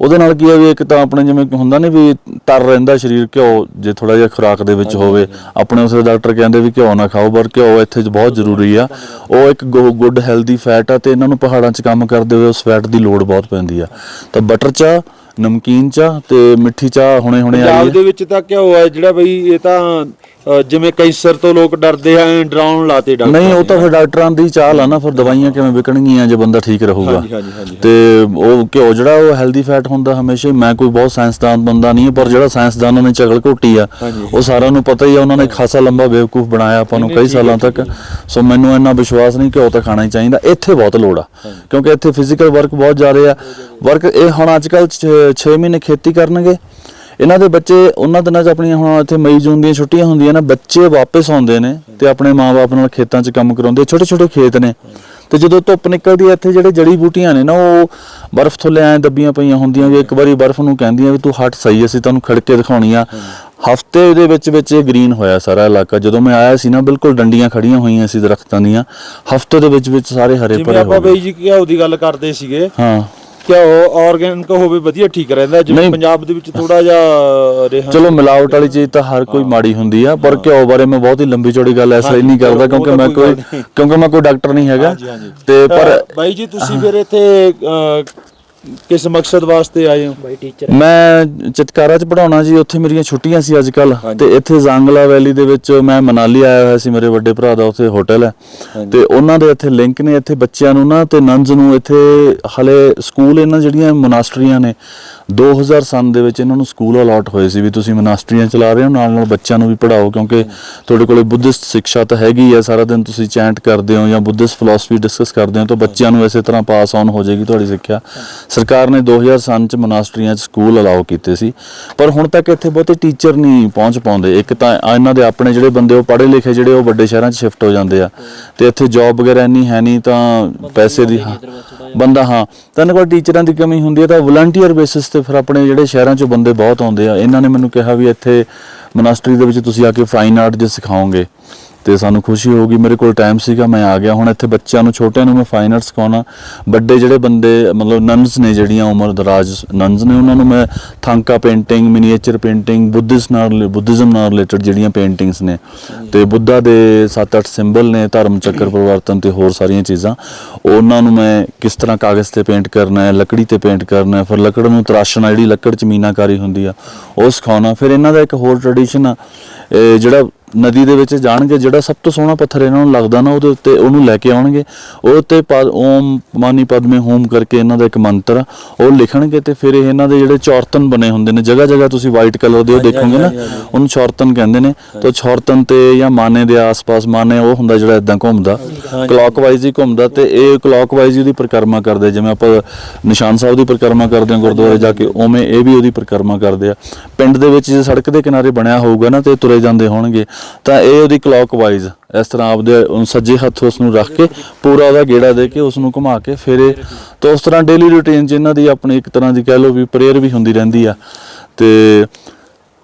ਉਹਦੇ ਨਾਲ ਕੀ ਆ ਵੀ ਇੱਕ ਤਾਂ ਆਪਣੇ ਜਿਵੇਂ ਹੁੰਦਾ ਨਹੀਂ ਵੀ ਤਰ ਰਹਿੰਦਾ ਸਰੀਰ ਘਿਓ ਜੇ ਥੋੜਾ ਜਿਹਾ ਖੁਰਾਕ ਦੇ ਵਿੱਚ ਹੋਵੇ। ਆਪਣੇ ਉਸੇ ਡਾਕਟਰ ਕਹਿੰਦੇ ਵੀ ਘਿਓ ਨਾ ਖਾਓ ਪਰ ਘਿਓ ਇੱਥੇ ਬਹੁਤ ਜ਼ਰੂਰੀ ਆ। ਉਹ ਇੱਕ ਗੁੱਡ ਹੈਲਦੀ ਫੈਟ ਆ ਤੇ ਇਹਨਾਂ ਨੂੰ ਪਹਾੜਾਂ 'ਚ ਕੰਮ ਕਰਦੇ ਹੋਏ ਉਸ ਫੈਟ ਦੀ ਲੋੜ ਬਹੁਤ ਪੈਂਦੀ ਆ। ਤਾਂ ਬਟਰ ਚਾਹ ਨਮਕੀਨ ਚਾਹ ਤੇ ਮਿੱਠੀ ਚਾਹ ਹੁਣੇ ਹੁਣੇ ਆਈ ਪੰਜਾਬ ਹੈ ਦੇ ਵਿੱਚ ਤਾਂ ਘਿਓ ਹੈ ਜਿਹੜਾ ਬਈ ਇਹ ਤਾਂ ਜਿਵੇਂ ਕੈਂਸਰ ਤੋਂ ਲੋਕ ਡਰਦੇ ਆ ਐਂ ਡਰਾਉਣ ਲਾਤੇ ਡਾਕਟਰ ਨਹੀਂ ਉਹ ਤਾਂ ਫਿਰ ਡਾਕਟਰਾਂ ਦੀ ਚਾਲ ਆ ਨਾ ਫਿਰ ਦਵਾਈਆਂ ਕਿਵੇਂ ਵਿਕਣਗੀਆਂ ਜੇ ਬੰਦਾ ਠੀਕ ਰਹੂਗਾ। ਹਾਂਜੀ ਹਾਂਜੀ ਹਾਂਜੀ ਤੇ ਉਹ ਘਿਓ ਜਿਹੜਾ ਉਹ ਹੈਲਦੀ ਫੈਟ ਹੁੰਦਾ ਹਮੇਸ਼ਾ ਹੀ ਮੈਂ ਕੋਈ ਬਹੁਤ ਸਾਇੰਸਦਾਨ ਬੰਦਾ ਨਹੀਂ ਹਾਂ, ਪਰ ਜਿਹੜਾ ਸਾਇੰਸਦਾਨਾਂ ਨੇ ਝਗਲ ਘੋਟੀ ਆ ਹਾਂਜੀ। ਉਹ ਸਾਰਿਆਂ ਨੂੰ ਪਤਾ ਹੀ ਆ ਉਹਨਾਂ ਨੇ ਖਾਸਾ ਲੰਬਾ ਬੇਵਕੂਫ ਬਣਾਇਆ ਆਪਾਂ ਨੂੰ ਨਹੀਂ, ਕਈ ਠੀਕ ਹੈ, ਸਾਲਾਂ ਤੱਕ। ਸੋ ਮੈਨੂੰ ਇੰਨਾ ਵਿਸ਼ਵਾਸ ਨਹੀਂ ਘਿਓ ਤਾਂ ਖਾਣਾ ਹੀ ਚਾਹੀਦਾ ਇੱਥੇ ਬਹੁਤ ਲੋੜ ਆ। ਕਿਉਂਕਿ ਇੱਥੇ ਫਿਜ਼ੀਕਲ ਵਰਕ ਬਹੁਤ ਜ਼ਿਆਦਾ ਆ। ਵਰਕ ਇਹ ਹੁਣ ਅੱਜ ਕੱਲ 6 ਮਹੀਨੇ ਖੇਤੀ ਕਰਨਗੇ। ਇਹਨਾਂ ਦੇ ਬੱਚੇ ਉਹਨਾਂ ਦਿਨਾਂ 'ਚ ਆਪਣੀਆਂ ਹੁਣ ਇੱਥੇ ਮਈ ਜੂਨ ਦੀਆਂ ਛੁੱਟੀਆਂ ਹੁੰਦੀਆਂ ਨੇ ਬੱਚੇ ਵਾਪਸ ਆਉਂਦੇ ਨੇ ਤੇ ਆਪਣੇ ਮਾਪੇ ਨਾਲ ਖੇਤਾਂ 'ਚ ਕੰਮ ਕਰਾਉਂਦੇ ਛੋਟੇ ਛੋਟੇ ਖੇਤ ਨੇ। ਤੇ ਜਦੋਂ ਧੁੱਪ ਨਿਕਲਦੀ ਹੈ ਇੱਥੇ ਜਿਹੜੇ ਜੜੀ ਬੂਟੀਆਂ ਨੇ ਨਾ ਉਹ ਬਰਫ਼ ਥੱਲੇ ਐ ਦੱਬੀਆਂ ਪਈਆਂ ਹੁੰਦੀਆਂ ਵੀ ਇੱਕ ਵਾਰੀ ਬਰਫ਼ ਨੂੰ ਕਹਿੰਦੀਆਂ ਵੀ ਤੂੰ ਹਟ ਸਹੀ ਅਸੀਂ ਤੁਹਾਨੂੰ ਖੜਕੇ ਦਿਖਾਉਣੀ ਆ ਹਫ਼ਤੇ ਦੇ ਵਿੱਚ ਵਿੱਚ ਇਹ ਗ੍ਰੀਨ ਹੋਇਆ ਸਾਰਾ ਇਲਾਕਾ। ਜਦੋਂ ਮੈਂ ਆਇਆ ਸੀ ਨਾ ਬਿਲਕੁਲ ਡੰਡੀਆਂ ਖੜੀਆਂ ਹੋਈਆਂ ਸੀ ਦਰਖਤਾਂ ਦੀਆਂ। ਹਫ਼ਤੇ ਦੇ ਵਿੱਚ ਵਿੱਚ ਸਾਰੇ ਹਰੇ ਭਰੇ ਹੋ ਗਏ। ਬਈ ਜੀ ਘਿਓ ਦੀ ਗੱਲ ਕਰਦੇ ਸੀਗੇ ਹਾਂ। ਘਿਓ ਆਰਗੈਨਿਕ ਹੋਵੇ ਵਧੀਆ ਠੀਕ ਰਹਿੰਦਾ ਜਿਵੇਂ ਨਹੀਂ। ਪੰਜਾਬ ਦੇ ਵਿੱਚ ਥੋੜਾ ਜਿਹਾ ਰਿਹਾ ਚਲੋ ਮਿਲਾਵਟ ਵਾਲੀ ਚੀਜ਼ ਤਾਂ ਹਰ ਕੋਈ ਮਾੜੀ ਹੁੰਦੀ ਆ ਪਰ ਘਿਓ ਬਾਰੇ ਮੈਂ ਬਹੁਤ ਹੀ ਲੰਬੀ ਚੌੜੀ ਗੱਲ ਇਸ ਲਈ ਨਹੀਂ ਕਰਦਾ ਉਹ ਕਿਉਂਕਿ ਮੈਂ ਕੋਈ। ਕਿਉਂਕਿ ਮੈਂ ਕੋਈ ਡਾਕਟਰ ਨਹੀਂ ਹੈਗਾ ਹਾਂਜੀ, ਹਾਂਜੀ। ਤੇ ਪਰ ਬਾਈ ਜੀ ਤੁਸੀਂ ਫਿਰ ਇੱਥੇ ਕਿਸ ਮਕਸਦ ਵਾਸਤੇ ਆਏ ਹੋ ਬਾਈ ਟੀਚਰ ਮੈਂ ਚਿਤਕਾਰਾ ਚ ਪੜਾਉਣਾ ਜੀ ਉੱਥੇ ਮੇਰੀਆਂ ਛੁੱਟੀਆਂ ਸੀ ਅੱਜ ਕੱਲ। ਤੇ ਇੱਥੇ ਜਾਂਗਲਾ ਵੈਲੀ ਦੇ ਵਿੱਚ ਮੈਂ ਮਨਾਲੀ ਆਇਆ ਹੋਇਆ ਸੀ ਮੇਰੇ ਵੱਡੇ ਭਰਾ ਦਾ ਉੱਥੇ ਹੋਟਲ ਹੈ। ਤੇ ਉਹਨਾਂ ਦੇ ਇੱਥੇ ਲਿੰਕ ਨੇ ਇੱਥੇ ਬੱਚਿਆਂ ਨੂੰ ਨਾ ਤੇ ਨੰਜ ਨੂੰ ਇੱਥੇ ਹਲੇ ਸਕੂਲ ਇਹਨਾਂ ਜਿਹੜੀਆਂ ਮੋਨਾਸਟਰੀਆਂ ਨੇ 2000 ਸਨ ਦੇ ਵਿੱਚ ਇਹਨਾਂ ਨੂੰ ਸਕੂਲ ਅਲਾਟ ਹੋਏ ਸੀ ਵੀ ਤੁਸੀਂ ਮੋਨਾਸਟਰੀਆਂ ਚਲਾ ਰਹੇ ਹੋ ਨਾਲ ਨਾਲ ਬੱਚਿਆਂ ਨੂੰ ਵੀ ਪੜਾਓ ਕਿਉਂਕਿ ਤੁਹਾਡੇ ਕੋਲੇ ਬੁੱਧਿਸਟ ਸਿੱਖਿਆ ਤਾਂ ਹੈਗੀ ਆ ਸਾਰਾ ਦਿਨ ਤੁਸੀਂ ਚੈਂਟ ਕਰਦੇ ਹੋ ਜਾਂ ਬੁੱਧਿਸਟ ਫਿਲਾਸਫੀ ਡਿਸਕਸ ਕਰਦੇ ਹੋ ਤਾਂ ਬੱਚਿਆਂ ਨੂੰ ਇਸੇ ਤਰ੍ਹਾਂ ਪਾਸ ਆਨ ਹੋ ਜਾਏਗੀ ਤੁਹਾਡੀ ਸਿੱਖਿਆ। ਸਰਕਾਰ ਨੇ 2000 ਸਨ ਚ ਮੋਨਾਸਟਰੀਆਂ ਚ ਸਕੂਲ ਅਲਾਉ ਕੀਤੇ ਸੀ ਪਰ ਹੁਣ ਤੱਕ ਇੱਥੇ ਬਹੁਤੇ ਟੀਚਰ ਨਹੀਂ ਪਹੁੰਚ ਪਾਉਂਦੇ। ਇੱਕ ਤਾਂ ਇਹਨਾਂ ਦੇ ਆਪਣੇ ਜਿਹੜੇ ਬੰਦੇ ਉਹ ਪੜ੍ਹੇ ਲਿਖੇ ਜਿਹੜੇ ਉਹ ਵੱਡੇ ਸ਼ਹਿਰਾਂ 'ਚ ਸ਼ਿਫਟ ਹੋ ਜਾਂਦੇ ਆ ਤੇ ਇੱਥੇ ਜੌਬ ਵਗੈਰਾ ਇੰਨੀ ਹੈ ਨਹੀਂ ਤਾਂ ਪੈਸੇ ਦੀ ਹਾਂ ਬੰਦਾ ਹਾਂ ਤਾਂ ਇਹਨਾਂ ਕੋਲ ਟੀਚਰਾਂ ਦੀ ਕਮੀ ਹੁੰਦੀ ਹੈ ਤਾਂ ਵਲੰਟੀਅਰ ਬੇਸਿਸ ਤੇ ਫਿਰ ਆਪਣੇ ਜਿਹੜੇ ਸ਼ਹਿਰਾਂ 'ਚੋਂ ਬੰਦੇ ਬਹੁਤ ਆਉਂਦੇ ਆ। ਇਹਨਾਂ ਨੇ ਮੈਨੂੰ ਕਿਹਾ ਵੀ ਇੱਥੇ ਮੋਨਾਸਟਰੀ ਦੇ ਵਿੱਚ ਤੁਸੀਂ ਆ ਕੇ ਫਾਈਨ ਆਰਟ ਜੇ ਸਿਖਾਓਗੇ। ਤੇ ਸਾਨੂੰ ਖੁਸ਼ੀ ਹੋਊਗੀ। ਮੇਰੇ ਕੋਲ ਟਾਈਮ ਸੀਗਾ, ਮੈਂ ਆ ਗਿਆ। ਹੁਣ ਇੱਥੇ ਬੱਚਿਆਂ ਨੂੰ, ਛੋਟਿਆਂ ਨੂੰ ਮੈਂ ਫਾਈਨ ਆਰਟ ਸਿਖਾਉਣਾ ਵੱਡੇ ਜਿਹੜੇ ਬੰਦੇ, ਮਤਲਬ ਨਨਸ ਨੇ ਜਿਹੜੀਆਂ ਉਮਰ ਦਰਾਜ ਨਨਸ ਨੇ, ਉਹਨਾਂ ਨੂੰ ਮੈਂ thangka painting miniature painting Buddhist ਨਾਲ ਬੁੱਧਿਜ਼ਮ ਨਾਲ ਰਿਲੇਟਡ ਜਿਹੜੀਆਂ ਪੇਂਟਿੰਗਸ ਨੇ। ਤੇ ਬੁੱਧਾ ਦੇ 7-8 ਸਿੰਬਲ ਨੇ, ਧਰਮ ਚੱਕਰ ਪਰਿਵਰਤਨ ਤੇ ਹੋਰ ਸਾਰੀਆਂ ਚੀਜ਼ਾਂ। ਉਹਨਾਂ ਨੂੰ ਮੈਂ ਕਿਸ ਤਰ੍ਹਾਂ ਕਾਗਜ਼ ਤੇ ਪੇਂਟ ਕਰਨਾ ਹੈ, ਲੱਕੜੀ ਤੇ ਪੇਂਟ ਕਰਨਾ ਹੈ, ਫਿਰ ਲੱਕੜ ਨੂੰ ਤਰਾਸ਼ਣਾ, ਜਿਹੜੀ ਲੱਕੜ ਚ ਮੀਨਾਕਾਰੀ ਹੁੰਦੀ ਆ, ਉਹ ਸਿਖਾਉਣਾ। ਫਿਰ ਇਹਨਾਂ ਦਾ ਇੱਕ ਹੋਰ ਟ੍ਰੈਡੀਸ਼ਨ ਆ ਜਿਹੜਾ ਨਦੀ ਦੇ ਵਿੱਚ ਜਾਣਗੇ ਜਿਹੜਾ ਸਭ ਤੋਂ ਸੋਹਣਾ ਪੱਥਰ ਇਹਨਾਂ ਨੂੰ ਲੱਗਦਾ ਨਾ ਉਹਦੇ ਉੱਤੇ ਉਹਨੂੰ ਲੈ ਕੇ ਆਉਣਗੇ। ਉਹ ਉੱਤੇ ਪਦ ਓਮ ਮਾਨੀ ਪਦਮੇ ਹੋਮ ਕਰਕੇ ਇਹਨਾਂ ਦਾ ਇੱਕ ਮੰਤਰ ਉਹ ਲਿਖਣਗੇ ਤੇ ਫਿਰ ਇਹ ਇਹਨਾਂ ਦੇ ਜਿਹੜੇ ਚੌਰਤਨ ਬਣੇ ਹੁੰਦੇ ਨੇ ਜਗ੍ਹਾ ਜਗ੍ਹਾ ਤੁਸੀਂ ਵਾਈਟ ਕਲਰ ਦੇ ਉਹ ਦੇਖੋਗੇ ਨਾ। ਉਹਨੂੰ ਚੌਰਤਨ ਕਹਿੰਦੇ ਨੇ। ਤਾਂ ਚੌਰਤਨ ਤੇ ਜਾਂ ਮਾਨੇ ਦੇ ਆਸ-ਪਾਸ ਮਾਨੇ ਉਹ ਹੁੰਦਾ ਜਿਹੜਾ ਇਦਾਂ ਘੁੰਮਦਾ। ਕਲੌਕਵਾਈਜ਼ ਹੀ ਘੁੰਮਦਾ ਤੇ ਇਹ ਕਲੌਕਵਾਈਜ਼ ਹੀ ਉਹਦੀ ਪਰਿਕਰਮਾ ਕਰਦੇ ਜਿਵੇਂ ਆਪਾਂ ਨਿਸ਼ਾਨ ਸਾਹਿਬ ਦੀ ਪਰਿਕਰਮਾ ਕਰਦੇ ਹਾਂ ਗੁਰਦੁਆਰੇ ਜਾ ਕੇ ਉਵੇਂ ਇਹ ਵੀ ਉਹਦੀ ਪਰਿਕਰਮਾ ਕਰਦੇ ਆ। ਪਿੰਡ ਦੇ ਵਿੱਚ ਜੇ ਸੜਕ ਦੇ ਕਿਨਾਰੇ ਬਣਿਆ ਹੋਊਗਾ ਨਾ ਤੇ ਤੁਰੇ ਜਾਂਦੇ ਹੋਣਗੇ। ਤਾਂ ਇਹ ਉਹਦੀ ਕਲੌਕਵਾਈਜ਼ ਇਸ ਤਰ੍ਹਾਂ ਆਪਦੇ ਸੱਜੇ ਹੱਥ ਉਸ ਨੂੰ ਰੱਖ ਕੇ ਪੂਰਾ ਉਹਦਾ ਗੇੜਾ ਦੇ ਕੇ ਉਸ ਨੂੰ ਘੁਮਾ ਕੇ ਫਿਰ। ਤਾਂ ਉਸ ਤਰ੍ਹਾਂ ਡੇਲੀ ਰੂਟੀਨ 'ਚ ਇਹਨਾਂ ਦੀ ਆਪਣੀ ਇੱਕ ਤਰ੍ਹਾਂ ਦੀ ਕਹਿ ਲਓ ਵੀ ਪ੍ਰੇਅਰ ਵੀ ਹੁੰਦੀ ਰਹਿੰਦੀ ਆ। ਤੇ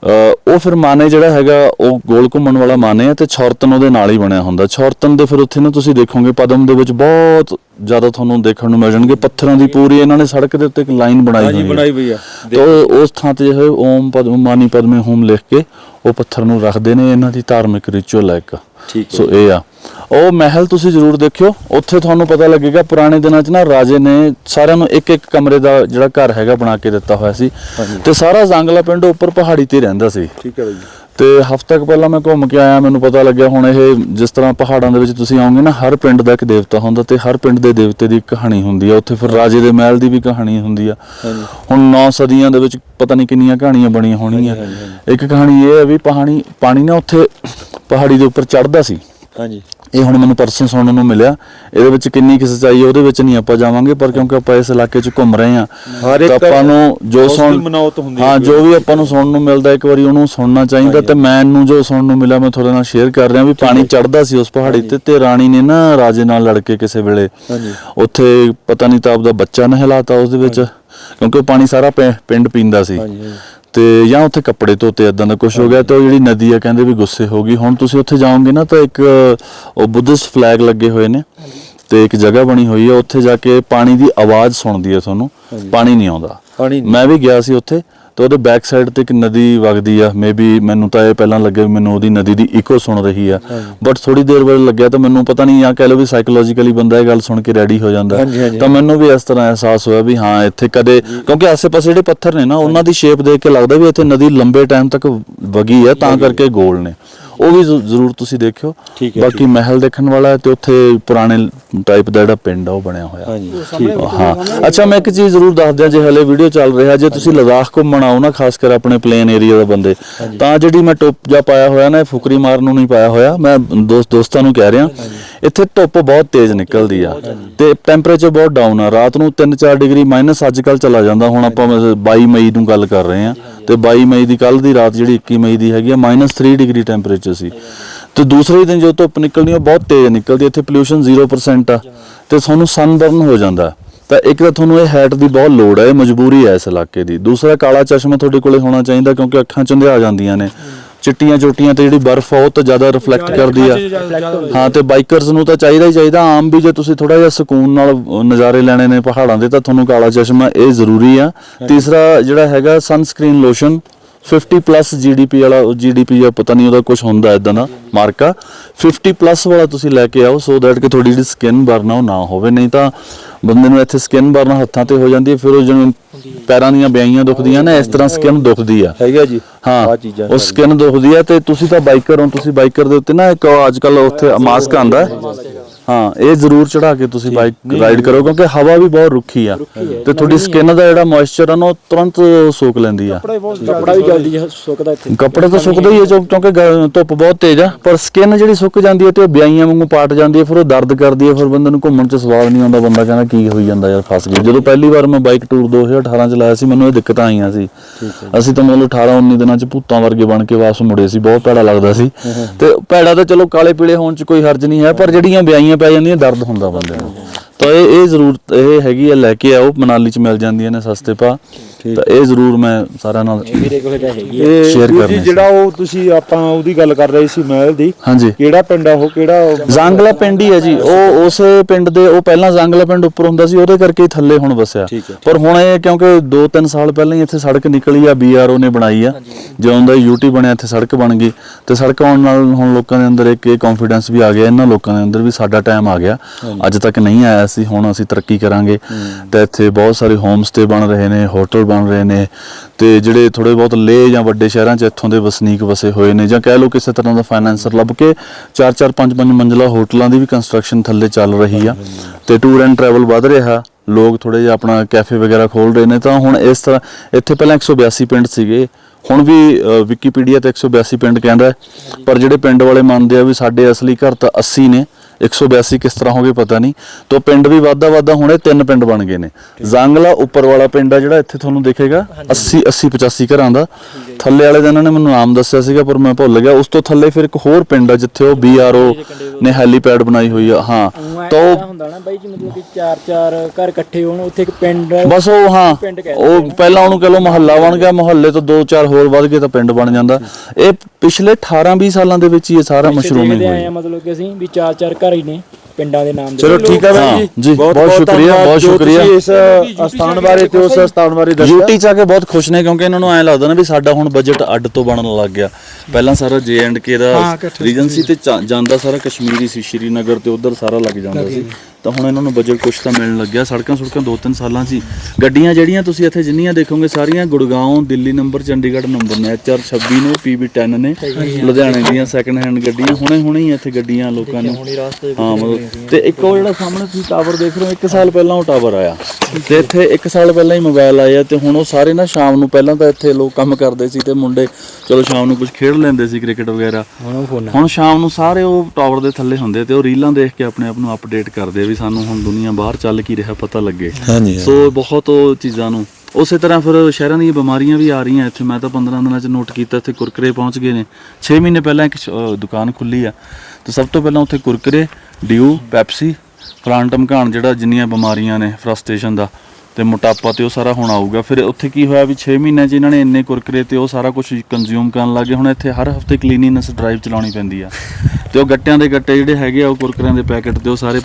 ਉਹ ਫਿਰ ਮਾਨੇ ਜਿਹੜਾ ਹੈਗਾ ਉਹ ਗੋਲ ਘੁੰਮਣ ਵਾਲਾ ਮਾਨੇ ਆ ਤੇ ਛੌਰਤਨ ਉਹਦੇ ਨਾਲ ਹੀ ਬਣਿਆ ਹੁੰਦਾ। ਛੌਰਤਨ ਦੇ ਫਿਰ ਉੱਥੇ ਨਾ ਤੁਸੀਂ ਦੇਖੋਗੇ ਪਦਮ ਦੇ ਵਿੱਚ ਬਹੁਤ ਜ਼ਿਆਦਾ ਤੁਹਾਨੂੰ ਦੇਖਣ ਨੂੰ ਮਿਲ ਜਾਣਗੇ। ਪੱਥਰਾਂ ਦੀ ਪੂਰੀ ਇਹਨਾਂ ਨੇ ਸੜਕ ਦੇ ਉੱਤੇ ਇੱਕ ਲਾਈਨ ਬਣਾਈ ਹੋਈ ਹੈ ਤੇ ਉਸ ਥਾਂ ਤੇ ਜਿਹੜਾ ਓਮ ਪਦਮ ਮਾਨੀ ਪਦਮੇ ਹੋਮ ਲਿਖ ਕੇ ਉਹ ਪੱਥਰ ਨੂੰ ਰੱਖਦੇ ਨੇ ਇਹਨਾਂ ਦੀ ਧਾਰਮਿਕ ਰਿਚੁਅਲ ਹੈ ਇੱਕ। ਠੀਕ ਸੋ ਇਹ ਆ। ਉਹ ਮਹਿਲ ਤੁਸੀਂ ਜ਼ਰੂਰ ਦੇਖਿਓ। ਉੱਥੇ ਤੁਹਾਨੂੰ ਪਤਾ ਲੱਗੇਗਾ ਪੁਰਾਣੇ ਦਿਨਾਂ 'ਚ ਨਾ ਰਾਜੇ ਨੇ ਸਾਰਿਆਂ ਨੂੰ ਇੱਕ ਇੱਕ ਕਮਰੇ ਦਾ ਜਿਹੜਾ ਘਰ ਹੈਗਾ ਬਣਾ ਕੇ ਦਿੱਤਾ ਹੋਇਆ ਸੀ। ਤੇ ਸਾਰਾ ਜੰਗਲਾ ਪਿੰਡ ਉੱਪਰ ਪਹਾੜੀ ਤੇ ਰਹਿੰਦਾ ਸੀ। ਠੀਕ ਹੈ ਜੀ। ਤੇ ਹਫ਼ਤਾ ਕੁ ਪਹਿਲਾਂ ਮੈਂ ਘੁੰਮ ਕੇ ਆਇਆ ਮੈਨੂੰ ਪਤਾ ਲੱਗਿਆ ਹੁਣ ਇਹ ਜਿਸ ਤਰ੍ਹਾਂ ਪਹਾੜਾਂ ਦੇ ਵਿੱਚ ਤੁਸੀਂ ਆਓਗੇ ਨਾ ਹਰ ਪਿੰਡ ਦਾ ਇੱਕ ਦੇਵਤਾ ਹੁੰਦਾ ਤੇ ਹਰ ਪਿੰਡ ਦੇ ਦੇਵਤੇ ਦੀ ਕਹਾਣੀ ਹੁੰਦੀ ਆ ਉੱਥੇ ਫਿਰ ਰਾਜੇ ਦੇ ਮਹਿਲ ਦੀ ਵੀ ਕਹਾਣੀ ਹੁੰਦੀ ਆ। ਹੁਣ 9 ਸਦੀਆਂ ਦੇ ਵਿੱਚ ਪਤਾ ਨਹੀਂ ਕਿੰਨੀਆਂ ਕਹਾਣੀਆਂ ਬਣੀਆਂ ਹੋਣਗੀਆਂ। ਇੱਕ ਕਹਾਣੀ ਇਹ ਹੈ ਵੀ ਪਾਣੀ ਪਾਣੀ ਨਾ ਉੱਥੇ ਪਹਾੜੀ ਦੇ ਉੱਪਰ ਚੜਦਾ ਸੀ। ਹਾਂਜੀ। ਇਹ ਹੁਣ ਮੈਨੂੰ ਪਰਸੋਂ ਸੁਣਨ ਨੂੰ ਮਿਲਿਆ ਇਹਦੇ ਵਿੱਚ ਕਿੰਨੀ ਕੁ ਸੱਚਾਈ ਹੈ ਉਹਦੇ ਵਿੱਚ ਨਹੀਂ ਆਪਾਂ ਜਾਵਾਂਗੇ ਪਰ ਕਿਉਂਕਿ ਆਪਾਂ ਇਸ ਇਲਾਕੇ 'ਚ ਘੁੰਮ ਰਹੇ ਹਾਂ ਹਰ ਇੱਕ ਤਾਂ ਆਪਾਂ ਨੂੰ ਜੋ ਸੁਣ ਹੈ। ਜੋ। ਵੀ ਆਪਾਂ ਨੂੰ ਸੁਣਨ ਨੂੰ ਮਿਲਦਾ ਇੱਕ ਵਾਰੀ ਉਹਨੂੰ ਸੁਣਨਾ ਚਾਹੀਦਾ ਤੇ ਮੈਨੂੰ ਜੋ ਸੁਣਨ ਨੂੰ ਮਿਲਿਆ ਮੈਂ ਤੁਹਾਡੇ ਨਾਲ ਸ਼ੇਅਰ ਕਰ ਰਿਹਾ ਵੀ ਪਾਣੀ ਚੜਦਾ ਸੀ ਉਸ ਪਹਾੜੀ ਤੇ ਤੇ ਰਾਣੀ ਨੇ ਨਾ ਰਾਜੇ ਨਾਲ ਲੜ ਕੇ ਕਿਸੇ ਵੇਲੇ ਹਾਂਜੀ। ਉੱਥੇ ਪਤਾ ਨਹੀਂ ਤਾਂ ਆਪਦਾ ਬੱਚਾ ਨਹਿਲਾਤਾ ਉਸ ਦੇ ਵਿੱਚ ਕਿਉਂਕਿ ਉਹ ਪਾਣੀ ਸਾਰਾ ਪਿੰਡ ਪੀਂਦਾ ਸੀ। ਤੇ ਜਾਂ ਉੱਥੇ ਕੱਪੜੇ ਧੋਤੇ ਇਦਾਂ ਦਾ ਕੁਝ ਹੋ ਗਿਆ ਤੇ ਉਹ ਜਿਹੜੀ ਨਦੀ ਆ ਕਹਿੰਦੇ ਵੀ ਗੁੱਸੇ ਹੋ ਗਈ। ਹੁਣ ਤੁਸੀਂ ਉੱਥੇ ਜਾਓਗੇ ਨਾ ਤਾਂ ਇੱਕ ਉਹ ਬੁੱਧਿਸਟ ਫਲੈਗ ਲੱਗੇ ਹੋਏ ਨੇ ਤੇ ਇੱਕ ਜਗ੍ਹਾ ਬਣੀ ਹੋਈ ਹੈ ਉੱਥੇ ਜਾ ਕੇ ਪਾਣੀ ਦੀ ਆਵਾਜ਼ ਸੁਣਦੀ ਹੈ ਤੁਹਾਨੂੰ। ਪਾਣੀ ਨਹੀਂ ਆਉਂਦਾ। ਮੈਂ ਵੀ ਗਿਆ ਸੀ ਉੱਥੇ। ਤੇ ਉਹਦੇ ਬੈਕ ਸਾਈਡ ਤੇ ਇੱਕ ਨਦੀ ਵਗਦੀ ਆ ਮੇਬੀ ਮੈਨੂੰ ਤਾਂ ਇਹ ਪਹਿਲਾਂ ਲੱਗਿਆ ਮੈਨੂੰ ਉਹਦੀ ਨਦੀ ਦੀ ਇਕੋ ਸੁਣ ਰਹੀ ਆ। ਬਟ ਥੋੜੀ ਦੇਰ ਬਾਅਦ ਲੱਗਿਆ ਤਾਂ ਮੈਨੂੰ ਪਤਾ ਨਹੀਂ ਆ ਕਹਿ ਲਓ ਵੀ ਸਾਈਕੋਲੋਜੀਕਲੀ ਬੰਦਾ ਇਹ ਗੱਲ ਸੁਣ ਕੇ ਰੈਡੀ ਹੋ ਜਾਂਦਾ। ਤਾਂ ਮੈਨੂੰ ਵੀ ਇਸ ਤਰ੍ਹਾਂ ਅਹਿਸਾਸ ਹੋਇਆ ਵੀ ਹਾਂ ਇੱਥੇ ਕਦੇ ਕਿਉਂਕਿ ਆਸੇ-ਪਾਸੇ ਜਿਹੜੇ ਪੱਥਰ ਨੇ ਨਾ ਉਹਨਾਂ ਦੀ ਸ਼ੇਪ ਦੇਖ ਕੇ ਲੱਗਦਾ ਵੀ ਇੱਥੇ ਨਦੀ ਲੰਬੇ ਟਾਈਮ ਤੱਕ ਵਗੀ ਹੈ ਤਾਂ ਕਰਕੇ ਗੋਲ ਨੇ। ਉਹ ਵੀ ਜ਼ਰੂ- ਜ਼ਰੂਰ ਤੁਸੀਂ ਦੇਖਿਓ। ਠੀਕ ਹੈ, ਬਾਕੀ ਮਹਿਲ ਦੇਖਣ ਵਾਲਾ ਹੈ ਤੇ ਉੱਥੇ ਪੁਰਾਣੇ ਟਾਈਪ ਦਾ ਜਿਹੜਾ ਪਿੰਡ ਆ ਉਹ ਬਣਿਆ ਹੋਇਆ। ਹਾਂਜੀ। ਠੀਕ ਹੈ। ਹਾਂ। ਅੱਛਾ ਮੈਂ ਇੱਕ ਚੀਜ਼ ਜ਼ਰੂਰ ਦੱਸ ਦਿਆਂ ਜੇ ਹਲੇ ਵੀਡੀਓ ਚੱਲ ਰਿਹਾ ਜੇ ਤੁਸੀਂ ਲਦਾਖ ਘੁੰਮਣ ਆਓ ਨਾ ਖਾਸ ਕਰ ਆਪਣੇ ਪਲੇਨ ਏਰੀਆ ਦੇ ਬੰਦੇ ਤਾਂ ਜਿਹੜੀ ਮੈਂ ਟੋਪ ਜਾਂ ਪਾਇਆ ਹੋਇਆ ਨਾ ਇਹ ਫੁਕਰੀ ਮਾਰਨ ਨੂੰ ਨਹੀਂ ਪਾਇਆ ਹੋਇਆ ਮੈਂ ਦੋਸਤ ਦੋਸਤਾਂ ਨੂੰ ਕਹਿ ਰਿਹਾ ਇੱਥੇ ਧੁੱਪ ਬਹੁਤ ਤੇਜ਼ ਨਿਕਲਦੀ ਆ। ਤੇ ਟੈਂਪਰੇਚਰ ਬਹੁਤ ਡਾਊਨ ਆ। ਰਾਤ ਨੂੰ 3-4 ਡਿਗਰੀ ਮਾਈਨਸ ਅੱਜ ਕੱਲ ਚਲਾ ਜਾਂਦਾ ਹੁਣ ਆਪਾਂ ਵੈਸੇ 22 ਮਈ ਨੂੰ ਗੱਲ ਕਰ ਰਹੇ ਆ। ਤੇ 22 ਮਈ ਦੀ ਕੱਲ ਦੀ ਰਾਤ ਜਿਹੜੀ 21 ਮਈ ਦੀ ਹੈਗੀ ਆ -3 ਡਿਗਰੀ ਟੈਂਪਰੇਚਰ ਸੀ। ਤੇ ਦੂਸਰੇ ਦਿਨ ਜਦੋਂ ਧੁੱਪ ਨਿਕਲਣੀ ਉਹ ਬਹੁਤ ਤੇਜ਼ ਨਿਕਲਦੀ ਇੱਥੇ ਪੋਲੂਸ਼ਨ 0% ਆ। ਤੇ ਤੁਹਾਨੂੰ ਸਨਬਰਨ ਹੋ ਜਾਂਦਾ। ਤਾਂ ਇੱਕ ਤਾਂ ਤੁਹਾਨੂੰ ਇਹ ਹੈਟ ਦੀ ਬਹੁਤ ਲੋੜ ਹੈ ਇਹ ਮਜਬੂਰੀ ਹੈ ਇਸ ਇਲਾਕੇ ਦੀ। ਦੂਸਰਾ ਕਾਲਾ ਚਸ਼ਮਾ ਤੁਹਾਡੇ ਕੋਲੇ ਹੋਣਾ ਚਾਹੀਦਾ ਕਿਉਂਕਿ ਅੱਖਾਂ ਚੰਦਿਆ ਜਾਂਦੀਆਂ ਨੇ। ਚਿੱਟੀਆਂ ਚੋਟੀਆਂ ਤੇ ਜਿਹੜੀ ਬਰਫ਼ ਆ ਉਹ ਤਾਂ ਜ਼ਿਆਦਾ ਰਿਫਲੈਕਟ ਕਰਦੀ ਆ। ਹਾਂ ਤੇ ਬਾਈਕਰਸ ਨੂੰ ਤਾਂ ਚਾਹੀਦਾ ਹੀ ਚਾਹੀਦਾ ਆਮ ਵੀ ਜੇ ਤੁਸੀਂ ਥੋੜਾ ਜਿਹਾ ਸਕੂਨ ਨਾਲ ਨਜ਼ਾਰੇ ਲੈਣੇ ਨੇ ਪਹਾੜਾਂ ਦੇ ਤਾਂ ਤੁਹਾਨੂੰ ਕਾਲਾ ਚਸ਼ਮਾ ਇਹ ਜ਼ਰੂਰੀ ਆ। ਤੀਸਰਾ ਜਿਹੜਾ ਹੈਗਾ ਸਨਸਕ੍ਰੀਨ ਲੋਸ਼ਨ 50 ਪਲੱਸ ਜੀਡੀਪੀ ਵਾਲਾ ਜੀਡੀਪੀ ਜਾਂ ਪਤਾ ਨਹੀਂ ਉਹਦਾ ਕੁਝ ਹੁੰਦਾ ਇਦਾਂ ਦਾ ਮਾਰਕਾ। 50 ਪਲੱਸ ਵਾਲਾ ਤੁਸੀਂ ਲੈ ਕੇ ਆਓ ਸੋ ਦੈਟ ਕਿ ਤੁਹਾਡੀ ਜਿਹੜੀ ਸਕਿਨ ਬਰਨ ਆ ਉਹ ਨਾ ਹੋਵੇ। ਨਹੀਂ ਤਾਂ ਬੰਦੇ ਨੂੰ ਇੱਥੇ ਸਕਿਨ ਬਰਨ ਹੱਥਾਂ ਤੇ ਹੋ ਜਾਂਦੀ ਹੈ ਫਿਰ ਉਹ ਜਿਵੇਂ ਪੈਰਾਂ ਦੀਆਂ ਬਿਆਈਆਂ ਦੁਖਦੀਆਂ ਨੇ ਇਸ ਤਰ੍ਹਾਂ ਸਕਿਨ ਦੁਖਦੀ ਆ। ਹੈਗਾ ਜੀ। ਹਾਂ ਉਹ ਸਕਿਨ ਦੁਖਦੀ ਆ ਤੇ ਤੁਸੀਂ ਤਾਂ ਬਾਈਕਰ ਹੋ ਤੁਸੀਂ ਬਾਈਕਰ ਦੇ ਉੱਤੇ ਨਾ ਇੱਕ ਅੱਜ ਕੱਲ ਉੱਥੇ ਮਾਸਕ ਆਂਦਾ ਹਾਂ ਇਹ ਜ਼ਰੂਰ ਚੜਾ ਕੇ ਤੁਸੀਂ ਬਾਈਕ ਰਾਈਡ ਕਰੋ ਕਿਉਂਕਿ ਹਵਾ ਵੀ ਬਹੁਤ ਰੁੱਖੀ ਆ। ਤੇ ਤੁਹਾਡੀ ਸਕਿਨ ਦਾ ਜਿਹੜਾ ਮੋਇਸਚਰ ਆ ਨਾ ਉਹ ਤੁਰੰਤ ਸੋਕ ਲੈਂਦੀ ਆ। ਕੱਪੜਾ ਵੀ ਜਲਦੀ ਸੁੱਕਦਾ ਇੱਥੇ। ਕੱਪੜੇ ਤਾਂ ਸੁੱਕਦੇ ਹੀ ਕਿਉਂ- ਕਿਉਂਕਿ ਧੁੱਪ ਬਹੁਤ ਤੇਜ਼ ਆ ਪਰ ਸਕਿਨ ਜਿਹੜੀ ਸੁੱਕ ਜਾਂਦੀ ਹੈ ਤੇ ਉਹ ਬਿਆਈਆਂ ਵਾਂਗੂ ਪਾਟ ਜਾਂਦੀ ਹੈ ਫਿਰ ਉਹ ਦਰਦ ਕਰਦੀ ਹੈ ਫਿਰ ਬੰਦੇ ਨੂੰ ਘੁੰਮਣ 'ਚ ਸਵਾਦ ਨਹੀਂ ਆਉਂਦਾ ਬੰਦਾ ਕਹਿੰਦਾ ਕੀ ਹੋਈ ਜਾਂਦਾ ਯਾਰ ਫਸ ਗਏ ਜਦੋਂ ਪਹਿਲੀ ਵਾਰ ਮੈਂ ਬਾਈਕ ਟੂਰ 2018 ਚ ਲਾਇਆ ਸੀ ਮੈਨੂੰ ਇਹ ਦਿੱਕਤਾਂ ਆਈਆਂ ਸੀ। ਅਸੀਂ ਤਾਂ ਮਤਲਬ 18 19 ਦਿਨਾਂ 'ਚ ਭੂਤਾਂ ਵਰਗੇ ਬਣ ਕੇ ਵਾਪਸ ਮੁੜੇ ਸੀ ਬਹੁਤ ਭੈੜਾ ਲੱਗਦਾ ਸੀ। ਤੇ ਭੈੜਾ ਤਾਂ ਚਲੋ ਕਾਲੇ ਪੀਲੇ ਹੋਣ 'ਚ ਕੋਈ ਹਰਜ ਨਹੀਂ ਹੈ ਪਰ ਜਿਹੜੀਆਂ ਬਿਆਈਆਂ ਪੈ ਜਾਂਦੀਆਂ ਦਰਦ ਹੁੰਦਾ ਬੰਦੇ ਨੂੰ। ਤਾਂ ਇਹ ਇਹ ਜ਼ਰੂਰ ਇਹ ਹੈਗੀ ਆ ਲੈ ਕੇ ਆਓ ਮਨਾਲੀ 'ਚ ਮਿਲ ਜਾਂਦੀਆਂ ਨੇ ਸਸਤੇ ਪਾ ਤਾਂ ਇਹ ਜ਼ਰੂਰ ਮੈਂ ਸਾਰਿਆਂ ਨਾਲ ਮੇਰੇ ਕੋਲੇ ਤਾਂ ਹੈਗੀ ਆ। ਇਹ share ਵੀਰ ਕਰਨੇ ਜੀ ਸੀ। ਜਿਹੜਾ ਉਹ ਤੁਸੀਂ ਆਪਾਂ ਉਹਦੀ ਗੱਲ ਕਰ ਰਹੇ ਸੀ ਮਹਿਲ ਦੀ। ਹਾਂਜੀ। ਕਿਹੜਾ ਪਿੰਡ ਆ ਉਹ? ਕਿਹੜਾ ਉਹ- ਜ਼ੰਗਲਾ ਪਿੰਡ ਹੀ ਹੈ ਜੀ। ਉਹ ਉਸੇ ਪਿੰਡ ਦੇ ਉਹ ਪਹਿਲਾਂ ਜ਼ੰਗਲਾ ਪਿੰਡ ਉੱਪਰ ਹੁੰਦਾ ਸੀ ਉਹਦੇ ਕਰਕੇ ਹੀ ਥੱਲੇ ਹੁਣ ਵਸਿਆ। ਠੀਕ ਹੈ। ਪਰ ਹੁਣ ਇਹ ਕਿਉਂਕਿ 2-3 ਸਾਲ ਪਹਿਲਾਂ ਹੀ ਇੱਥੇ ਸੜਕ ਨਿਕਲੀ ਆ ਬੀਆਰਓ ਨੇ ਬਣਾਈ ਆ। ਜਦੋਂ ਦਾ ਯੂਟੀ ਬਣਿਆ ਇੱਥੇ ਸੜਕ ਬਣ ਗਈ। ਤੇ ਸੜਕ ਆਉਣ ਨਾਲ ਹੁਣ ਲੋਕਾਂ ਦੇ ਅੰਦਰ ਇੱਕ ਇਹ ਕੌਨਫੀਡੈਂਸ ਵੀ ਆ ਗਿਆ ਇਹਨਾਂ ਲੋਕਾਂ ਦੇ ਅੰਦਰ ਵੀ ਸਾਡਾ ਟਾਈਮ ਆ ਗਿਆ। ਅੱਜ ਤੱਕ ਨਹੀਂ ਆਇਆ ਸੀ ਹੁਣ ਅਸੀਂ ਤਰੱਕੀ ਕਰਾਂਗੇ। ਤਾਂ ਇੱਥੇ ਬਹੁਤ ਸਾਰੇ ਹੋਮ ਸਟੇ ਬਣ ਰਹੇ ਨੇ ਹੋਟਲ ਬਣ ਰਹੇ ਨੇ ਤੇ ਜਿਹੜੇ ਥੋੜੇ ਬਹੁਤ ਲੇ ਜਾਂ ਵੱਡੇ ਸ਼ਹਿਰਾਂ 'ਚ ਇੱਥੋਂ ਦੇ ਵਸਨੀਕ ਵਸੇ ਹੋਏ ਨੇ ਜਾਂ ਕਹਿ ਲਓ ਕਿਸੇ ਤਰ੍ਹਾਂ ਦਾ ਫਾਈਨੈਂਸਰ ਲੱਭ ਕੇ 4-4 5-5 ਮੰਜ਼ਲਾ ਹੋਟਲਾਂ ਦੀ ਵੀ ਕੰਸਟਰਕਸ਼ਨ ਥੱਲੇ ਚੱਲ ਰਹੀ ਆ। ਤੇ ਟੂਰ ਐਂਡ ਟਰੈਵਲ ਵੱਧ ਰਿਹਾ ਲੋਕ ਥੋੜੇ ਜਿਹਾ ਆਪਣਾ ਕੈਫੇ ਵਗੈਰਾ ਖੋਲ ਰਹੇ ਨੇ ਤਾਂ ਹੁਣ ਇਸ ਤਰ੍ਹਾਂ ਇੱਥੇ ਪਹਿਲਾਂ 182 ਪਿੰਡ ਸੀਗੇ ਹੁਣ ਵੀ ਅ, ਵਿਕੀਪੀਡੀਆ ਤੇ 182 ਪਿੰਡ ਕਹਿੰਦਾ ਪਰ ਜਿਹੜੇ ਪਿੰਡ ਵਾਲੇ ਮੰਨਦੇ ਆ ਵੀ ਸਾਡੇ ਅਸਲੀ ਘਰ ਤਾਂ 80 ਨੇ 182 ਕਿਸ ਤਰ੍ਹਾਂ ਹੋ ਗਏ ਪਤਾ ਨਹੀਂ। ਤੋਂ ਪਿੰਡ ਵੀ ਵਾਧਾ ਵਾਧਾ ਹੁਣੇ ਤਿੰਨ ਪਿੰਡ ਬਣ ਗਏ ਨੇ। ਜ਼ੰਗਲਾ ਉੱਪਰ ਵਾਲਾ ਪਿੰਡ ਆ ਜਿਹੜਾ ਇੱਥੇ ਤੁਹਾਨੂੰ ਦਿਖੇਗਾ 80 80 85 ਘਰਾਂ ਦਾ। ਥੱਲੇ ਵਾਲੇ ਦਾ ਇਹਨਾਂ ਨੇ ਮੈਨੂੰ ਨਾਮ ਦੱਸਿਆ ਸੀਗਾ ਪਰ ਮੈਂ ਭੁੱਲ ਗਿਆ। ਉਸ ਤੋਂ ਥੱਲੇ ਫਿਰ ਇੱਕ ਹੋਰ ਪਿੰਡ ਆ ਜਿੱਥੇ ਉਹ ਬੀਆਰਓ ਨੇ ਹੈਲੀਪੈਡ ਬਣਾਈ ਹੋਈ ਆ। ਹਾਂ ਤਾਂ ਉਹ ਹੁੰਦਾ ਨਾ ਬਾਈ ਜੀ ਮਤਲਬ ਕਿ ਚਾਰ ਚਾਰ ਘਰ ਇਕੱਠੇ ਹੋਣ ਉੱਥੇ ਇੱਕ ਪਿੰਡ ਬਸ ਉਹ ਹਾਂ। ਉਹ ਪਹਿਲਾਂ ਉਹਨੂੰ ਕਹ ਲੋ ਮੁਹੱਲਾ ਬਣ ਗਿਆ ਮੁਹੱਲੇ ਤੋਂ ਦੋ ਚਾਰ ਹੋਰ ਵੱਧ ਗਏ ਤਾਂ ਪਿੰਡ ਬਣ ਜਾਂਦਾ। ਇਹ ਪਿਛਲੇ 18 20 ਸਾਲਾਂ ਦੇ ਵਿੱਚ ਹੀ ਇਹ ਸਾਰਾ ਮਸ਼ਰੂਮਿੰਗ ਦੇਖਦੇ ਆਏ ਹੋਈ ਆ ਮਤਲਬ ਕਿ ਅਸੀਂ ਵੀ ਚਾਰ ਚਾਰ ਘਰ ਹੀ ਨੇ ਪਿੰਡਾਂ ਦੇ ਨਾਮ ਦੇ ਚਲੋ ਠੀਕ ਬਾਈ ਜੀ, ਬਹੁਤ ਸ਼ੁਕਰੀਆ, ਬਹੁਤ ਸ਼ੁਕਰੀਆ। ਇਸ ਸਥਾਨ ਬਾਰੇ ਤੇ ਉਸ ਸਥਾਨ ਬਾਰੇ ਦੱਸਿਆ। ਯੂਟੀ ਚ ਆ ਕੇ ਬਹੁਤ ਖੁਸ਼ ਨੇ ਕਿਉਂਕਿ ਇਹਨਾਂ ਨੂੰ ਐਂ ਲੱਗਦਾ ਨਾ ਵੀ ਸਾਡਾ ਹੁਣ ਬਜਟ ਅੱਡ ਤੋਂ ਬਣਨ ਲੱਗ ਗਿਆ। ਪਹਿਲਾਂ ਸਾਰਾ ਜੇ ਐਂਡ ਕੇ ਦਾ ਰੀਜਨ ਸੀ। ਤੇ ਜਾਂਦਾ ਸਾਰਾ ਕਸ਼ਮੀਰੀ ਸੀ ਸ਼੍ਰੀਨਗਰ ਤੇ ਉਧਰ ਸਾਰਾ ਲੱਗ ਜਾਂਦਾ ਸੀ। ਤਾਂ ਹੁਣ ਇਹਨਾਂ ਨੂੰ ਬਜਟ ਕੁਛ ਤਾਂ ਮਿਲਣ ਲੱਗਿਆ। ਸੜਕਾਂ ਸੁੜਕਾਂ ਦੋ ਤਿੰਨ ਸਾਲਾਂ 'ਚ ਹੀ। ਗੱਡੀਆਂ ਜਿਹੜੀਆਂ ਤੁਸੀਂ ਇੱਥੇ ਜਿੰਨੀਆਂ ਦੇਖੋਗੇ ਸਾਰੀਆਂ ਗੁੜਗਾਉਂ ਦਿੱਲੀ ਨੰਬਰ ਚੰਡੀਗੜ੍ਹ ਨੰਬਰ ਨੇ। HR 26 ਨੇ PB 10 ਨੇ ਲੁਧਿਆਣੇ ਦੀਆਂ ਸੈਕੰਡ ਹੈਂਡ ਗੱਡੀਆਂ ਹੁਣੇ ਹੁਣੇ ਹੀ ਇੱਥੇ ਗੱਡੀਆਂ ਲੋਕਾਂ ਨੇ। ਹਾਂ ਮਤਲਬ ਤੇ ਇੱਕ ਉਹ ਜਿਹੜਾ ਸਾਹਮਣੇ ਤੁਸੀਂ ਟਾਵਰ ਦੇਖ ਰਹੇ ਹੋ ਇੱਕ ਸਾਲ ਪਹਿਲਾਂ ਉਹ ਟਾਵਰ ਆਇਆ। ਤੇ ਇੱਥੇ ਇੱਕ ਸਾਲ ਪਹਿਲਾਂ ਹੀ ਮੋਬਾਈਲ ਆਇਆ ਤੇ ਹੁਣ ਉਹ ਸਾਰੇ ਨਾ ਸ਼ਾਮ ਨੂੰ ਪਹਿਲਾਂ ਤਾਂ ਇੱਥੇ ਲੋਕ ਕੰਮ ਕਰਦੇ ਸੀ ਤੇ ਮੁੰਡੇ ਚਲੋ ਸ਼ਾਮ ਨੂੰ ਕੁਝ ਖੇਡ ਲੈਂਦੇ ਸੀ ਕ੍ਰਿਕਟ ਵਗੈਰਾ। ਹੁਣ ਸ਼ਾਮ ਨੂੰ ਸਾਰੇ ਉਹ ਟਾਵਰ ਦੇ ਥੱਲੇ ਹੁੰਦੇ ਤੇ ਉਹ ਰੀਲਾਂ ਦੇਖ ਕੇ ਆਪਣੇ ਆਪ ਨੂੰ ਅਪਡੇਟ ਕਰਦੇ ਆ ਵੀ ਸਾਨੂੰ ਹੁਣ ਦੁਨੀਆ ਬਾਹਰ ਚੱਲ ਕੀ ਰਿਹਾ ਪਤਾ ਲੱਗੇ। ਹਾਂਜੀ ਸੋ ਬਹੁਤ ਉਹ ਚੀਜ਼ਾਂ ਨੂੰ। ਉਸੇ ਤਰ੍ਹਾਂ ਫਿਰ ਸ਼ਹਿਰਾਂ ਦੀਆਂ ਬਿਮਾਰੀਆਂ ਵੀ ਆ ਰਹੀਆਂ ਇੱਥੇ। ਮੈਂ ਤਾਂ 15 ਦਿਨਾਂ ਚ ਨੋਟ ਕੀਤਾ ਇੱਥੇ ਕੁਰਕਰੇ ਪਹੁੰਚ ਗਏ ਨੇ। 6 ਮਹੀਨੇ ਪਹਿਲਾਂ ਇੱਕ ਸ਼- ਅਹ ਦੁਕਾਨ ਖੁੱਲੀ ਆ। ਤੇ ਸਭ ਤੋਂ ਪਹਿਲਾਂ ਉੱਥੇ ਕੁਰਕਰੇ ਡਿਊ ਪੈਪਸੀ ਫਲਾਂ ਟਮਕਾਣ ਜਿਹੜਾ ਜਿੰਨੀਆਂ ਬਿਮਾਰੀਆਂ ਨੇ ਫਰਸਟ੍ਰੇਸ਼ਨ ਦਾ। ਤੇ ਮੋਟਾਪਾ ਤੇ ਉਹ ਸਾਰਾ ਹੁਣ ਆਊਗਾ। ਫਿਰ ਉੱਥੇ ਕੀ ਹੋਇਆ ਵੀ 6 ਮਹੀਨਿਆਂ 'ਚ ਇਹਨਾਂ ਨੇ ਇੰਨੇ ਕੁਰਕਰੇ ਤੇ ਉਹ ਸਾਰਾ ਕੁਝ ਕੰਜ਼ਿਊਮ ਕਰਨ ਲੱਗੇ ਹੁਣ ਇੱਥੇ ਹਰ ਹਫ਼ਤੇ ਕਲੀਨਿਨੈਸ ਡਰਾਈਵ ਚਲਾਉਣੀ ਪੈਂਦੀ ਆ। ਤੇ ਉਹ ਗੱਟਿਆਂ ਦੇ ਗੱਟੇ ਜਿਹੜੇ ਹੈਗੇ ਆ ਉਹ ਕੁਰਕਰਿਆਂ ਦੇ ਪੈਕੇਟ ਤੇ ਉਹ ਸਾਰੇ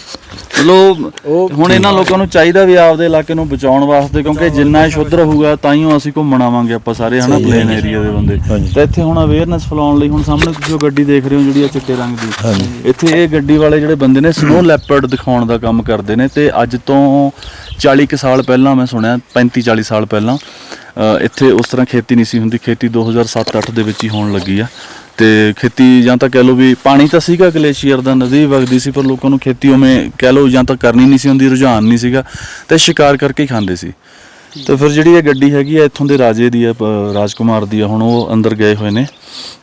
ਮਤਲਬ ਹੁਣ ਇਹਨਾਂ ਲੋਕਾਂ ਨੂੰ ਚਾਹੀਦਾ ਵੀ ਆਪਦੇ ਇਲਾਕੇ ਨੂੰ ਬਚਾਉਣ ਵਾਸਤੇ ਕਿਉਂਕਿ ਜਿੰਨਾ ਸ਼ੁੱਧ ਰਹੂਗਾ ਤਾਂ ਹੀ ਅਸੀਂ ਘੁੰਮਣ ਆਵਾਂਗੇ ਆਪਾਂ ਸਾਰੇ ਹਨਾ ਪਲੇਨ ਏਰੀਆ ਦੇ ਬੰਦੇ। ਤੇ ਇੱਥੇ ਹੁਣ ਅਵੇਅਰਨੈਸ ਫੈਲਾਉਣ ਲਈ ਹੁਣ ਸਾਹਮਣੇ ਤੁਸੀਂ ਉਹ ਗੱਡੀ ਦੇਖ ਰਹੇ ਹੋ ਜਿਹੜੀ ਆ ਚਿੱਟੇ ਰੰਗ ਦੀ। ਇੱਥੇ ਇਹ ਗੱਡੀ ਵਾਲੇ ਜਿਹੜੇ ਬੰਦੇ ਨੇ ਸਨੋ ਲੈਪਰਡ ਦਿਖਾਉਣ ਦਾ ਕੰਮ ਕਰਦੇ ਨੇ। ਤੇ ਅੱਜ ਤੋਂ 40 ਕੁ ਸਾਲ ਪਹਿਲਾਂ ਪਹਿਲਾਂ ਮੈਂ ਸੁਣਿਆ 35 40 ਸਾਲ ਪਹਿਲਾਂ ਇੱਥੇ ਉਸ ਤਰ੍ਹਾਂ ਖੇਤੀ ਨਹੀਂ ਸੀ ਹੁੰਦੀ, ਖੇਤੀ 2007-8 ਦੇ ਵਿੱਚ ਹੀ ਹੋਣ ਲੱਗੀ ਆ। ਤੇ ਖੇਤੀ ਜਾਂ ਤਾਂ ਕਹਿ ਲਓ ਵੀ ਪਾਣੀ ਤਾਂ ਸੀਗਾ ਗਲੇਸ਼ੀਅਰ ਦਾ, ਨਦੀ ਵਗਦੀ ਸੀ, ਪਰ ਲੋਕਾਂ ਨੂੰ ਖੇਤੀ ਉਵੇਂ ਕਹਿ ਲਓ ਜਾਂ ਤਾਂ ਕਰਨੀ ਨਹੀਂ ਸੀ ਹੁੰਦੀ, ਰੁਝਾਨ ਨਹੀਂ ਸੀਗਾ, ਤੇ ਸ਼ਿਕਾਰ ਕਰਕੇ ਹੀ ਖਾਂਦੇ ਸੀ। ਤੇ ਫਿਰ ਜਿਹੜੀ ਇਹ ਗੱਡੀ ਹੈਗੀ ਆ, ਇੱਥੋਂ ਦੇ ਰਾਜੇ ਦੀ ਆ, ਪ- ਰਾਜਕੁਮਾਰ ਦੀ ਆ, ਹੁਣ ਉਹ ਅੰਦਰ ਗਏ ਹੋਏ ਨੇ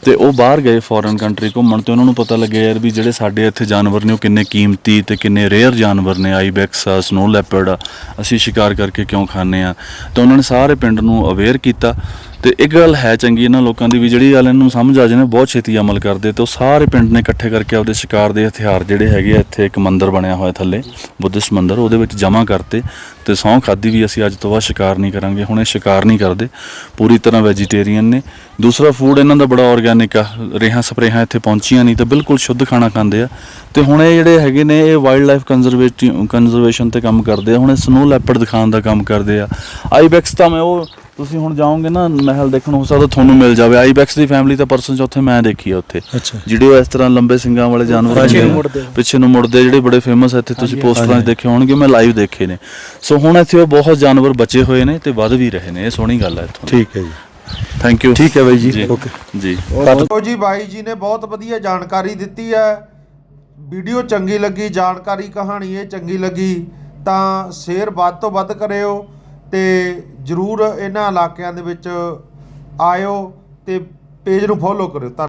ਤੇ ਉਹ ਬਾਹਰ ਗਏ ਫੋਰਨ ਕੰਟਰੀ ਘੁੰਮਣ ਤੇ ਉਹਨਾਂ ਨੂੰ ਪਤਾ ਲੱਗਿਆ ਯਾਰ ਵੀ ਜਿਹੜੇ ਸਾਡੇ ਇੱਥੇ ਜਾਨਵਰ ਨੇ, ਉਹ ਕਿੰਨੇ ਕੀਮਤੀ ਤੇ ਕਿੰਨੇ ਰੇਅਰ ਜਾਨਵਰ ਨੇ ਆਈਬੈਕਸ ਆ ਸਨੋ ਲੈਪਰਡ ਆ, ਅਸੀਂ ਸ਼ਿਕਾਰ ਕਰਕੇ ਕਿਉਂ ਖਾਂਦੇ ਆ? ਤਾਂ ਉਹਨਾਂ ਨੇ ਸਾਰੇ ਪਿੰਡ ਨੂੰ ਅਵੇਅਰ ਕੀਤਾ ਤੇ ਇੱਕ ਗੱਲ ਹੈ ਚੰਗੀ, ਇਹਨਾਂ ਲੋਕਾਂ ਦੀ ਵੀ ਜਿਹੜੀ ਗੱਲ ਇਹਨਾਂ ਨੂੰ ਸਮਝ ਆ ਜਾਏ ਬਹੁਤ ਛੇਤੀ ਅਮਲ ਕਰਦੇ ਤੇ ਉਹ ਸਾਰੇ ਪਿੰਡ ਨੇ ਇਕੱਠੇ ਕਰਕੇ ਆਪਦੇ ਸ਼ਿਕਾਰ ਦੇ ਹਥਿਆਰ ਜਿਹੜੇ ਹੈਗੇ ਆ, ਇੱਥੇ ਇੱਕ ਮੰਦਿਰ ਬਣਿਆ ਹੋਇਆ ਥੱਲੇ, ਬੁੱਧਿਸਟ ਮੰਦਿਰ, ਉਹਦੇ ਵਿੱਚ ਜਮ੍ਹਾਂ ਕਰਤੇ ਤੇ ਸਹੁੰ ਖਾਦੀ ਵੀ ਅਸੀਂ ਅੱਜ ਤੋਂ ਬਾਅਦ ਸ਼ਿਕਾਰ ਨਹੀਂ ਕਰਾਂਗੇ, ਹੁਣ ਇਹ ਸ਼ਿਕਾਰ ਨਹੀਂ ਕਰਦੇ, ਪੂਰੀ ਤਰ੍ਹਾਂ ਵੈਜੀਟੇਰੀਅਨ ਨੇ। ਦੂਸਰਾ ਫੂਡ ਇਹਨਾਂ ਦਾ ਬੜਾ ਆਰਗੈਨਿਕ ਆ, ਰੇਹਾਂ ਸਪਰੇਹਾਂ ਇੱਥੇ ਪਹੁੰਚੀਆਂ ਨਹੀਂ ਤਾਂ ਬਿਲਕੁਲ ਸ਼ੁੱਧ ਖਾਣਾ ਖਾਂਦੇ ਆ। ਤੇ ਹੁਣ ਇਹ ਜਿਹੜੇ ਹੈਗੇ ਨੇ, ਇਹ ਵਾਈਲਡ ਲਾਈਫ ਕੰਜ਼ਰਵੇਟਿਵ ਕੰਜ਼ਰਵੇਸ਼ਨ ਤੇ ਕੰਮ ਕਰਦੇ ਆ, ਹੁਣ ਇਹ ਸਨੋ ਲੈਪਰਡ ਦਿਖਾਉਣ ਦਾ ਕੰਮ ਕਰਦੇ ਆ। ਆਈਬੈਕਸ ਤਾਂ ਮੈਂ ਉਹ ਤੁਸੀਂ ਹੁਣ ਜਾਓਗੇ ਨਾ ਮਹਿਲ ਦੇਖਣ ਹੋ ਸਕਦਾ ਤੁਹਾਨੂੰ ਮਿਲ ਜਾਵੇ। ਆਈਬੈਕਸ ਦੀ ਫੈਮਿਲੀ ਤਾਂ ਪਰਸਨ ਚ ਉੱਥੇ ਮੈਂ ਦੇਖੀ ਆ ਉੱਥੇ। ਅੱਛਾ। ਜਿਹੜੇ ਉਹ ਇਸ ਤਰ੍ਹਾਂ ਲੰਬੇ ਸਿੰਗਾਂ ਵਾਲੇ ਜਾਨਵਰ ਪਿੱਛੇ ਹੁੰਦੇ ਨੂੰ ਮੁੜਦੇ। ਪਿੱਛੇ ਨੂੰ ਮੁੜਦੇ ਜਿਹੜੇ ਬੜੇ ਫੇਮਸ ਇੱਥੇ ਤੁਸੀਂ ਪੋਸਟਰਾਂ 'ਚ ਦੇਖੇ ਹੋਣਗੇ ਮੈਂ ਲਾਈਵ ਦੇਖੇ ਨੇ। ਸੋ ਹੁਣ ਇੱਥੇ ਉਹ ਬਹੁਤ ਜਾਨਵਰ ਬਚੇ ਹੋਏ ਨੇ ਤੇ ਵੱਧ ਵੀ ਰਹੇ ਨੇ। ਇਹ ਸੋਹਣੀ ਗੱਲ ਹੈ ਇੱਥੋਂ ਠੀਕ ਹੈ ਜੀ। ਥੈਂਕ ਯੂ ਠੀਕ ਹੈ ਬਾਈ ਜੀ। ਓਕੇ ਜੀ। ਲੋ ਜੀ ਬਾਈ ਜੀ ਨੇ ਬਹੁਤ ਵਧੀਆ ਜਾਣਕਾਰੀ ਦਿੱਤੀ ਹੈ। ਵੀਡੀਓ ਚੰਗੀ ਲੱਗੀ ਜਾਣਕਾਰੀ ਕਹਾਣੀ ਇਹ ਚੰਗੀ ਲੱਗੀ ਤਾਂ ਸ਼ੇਅਰ ਵੱਧ ਤੋਂ ਵੱਧ ਕਰਿਓ ਤੇ ਜਰੂਰ ਇਹਨਾਂ ਇਲਾਕਿਆਂ ਦੇ ਵਿੱਚ ਆਇਓ ਅਤੇ ਪੇਜ ਨੂੰ ਫੋਲੋ ਕਰਿਓ। ਧੰਨ-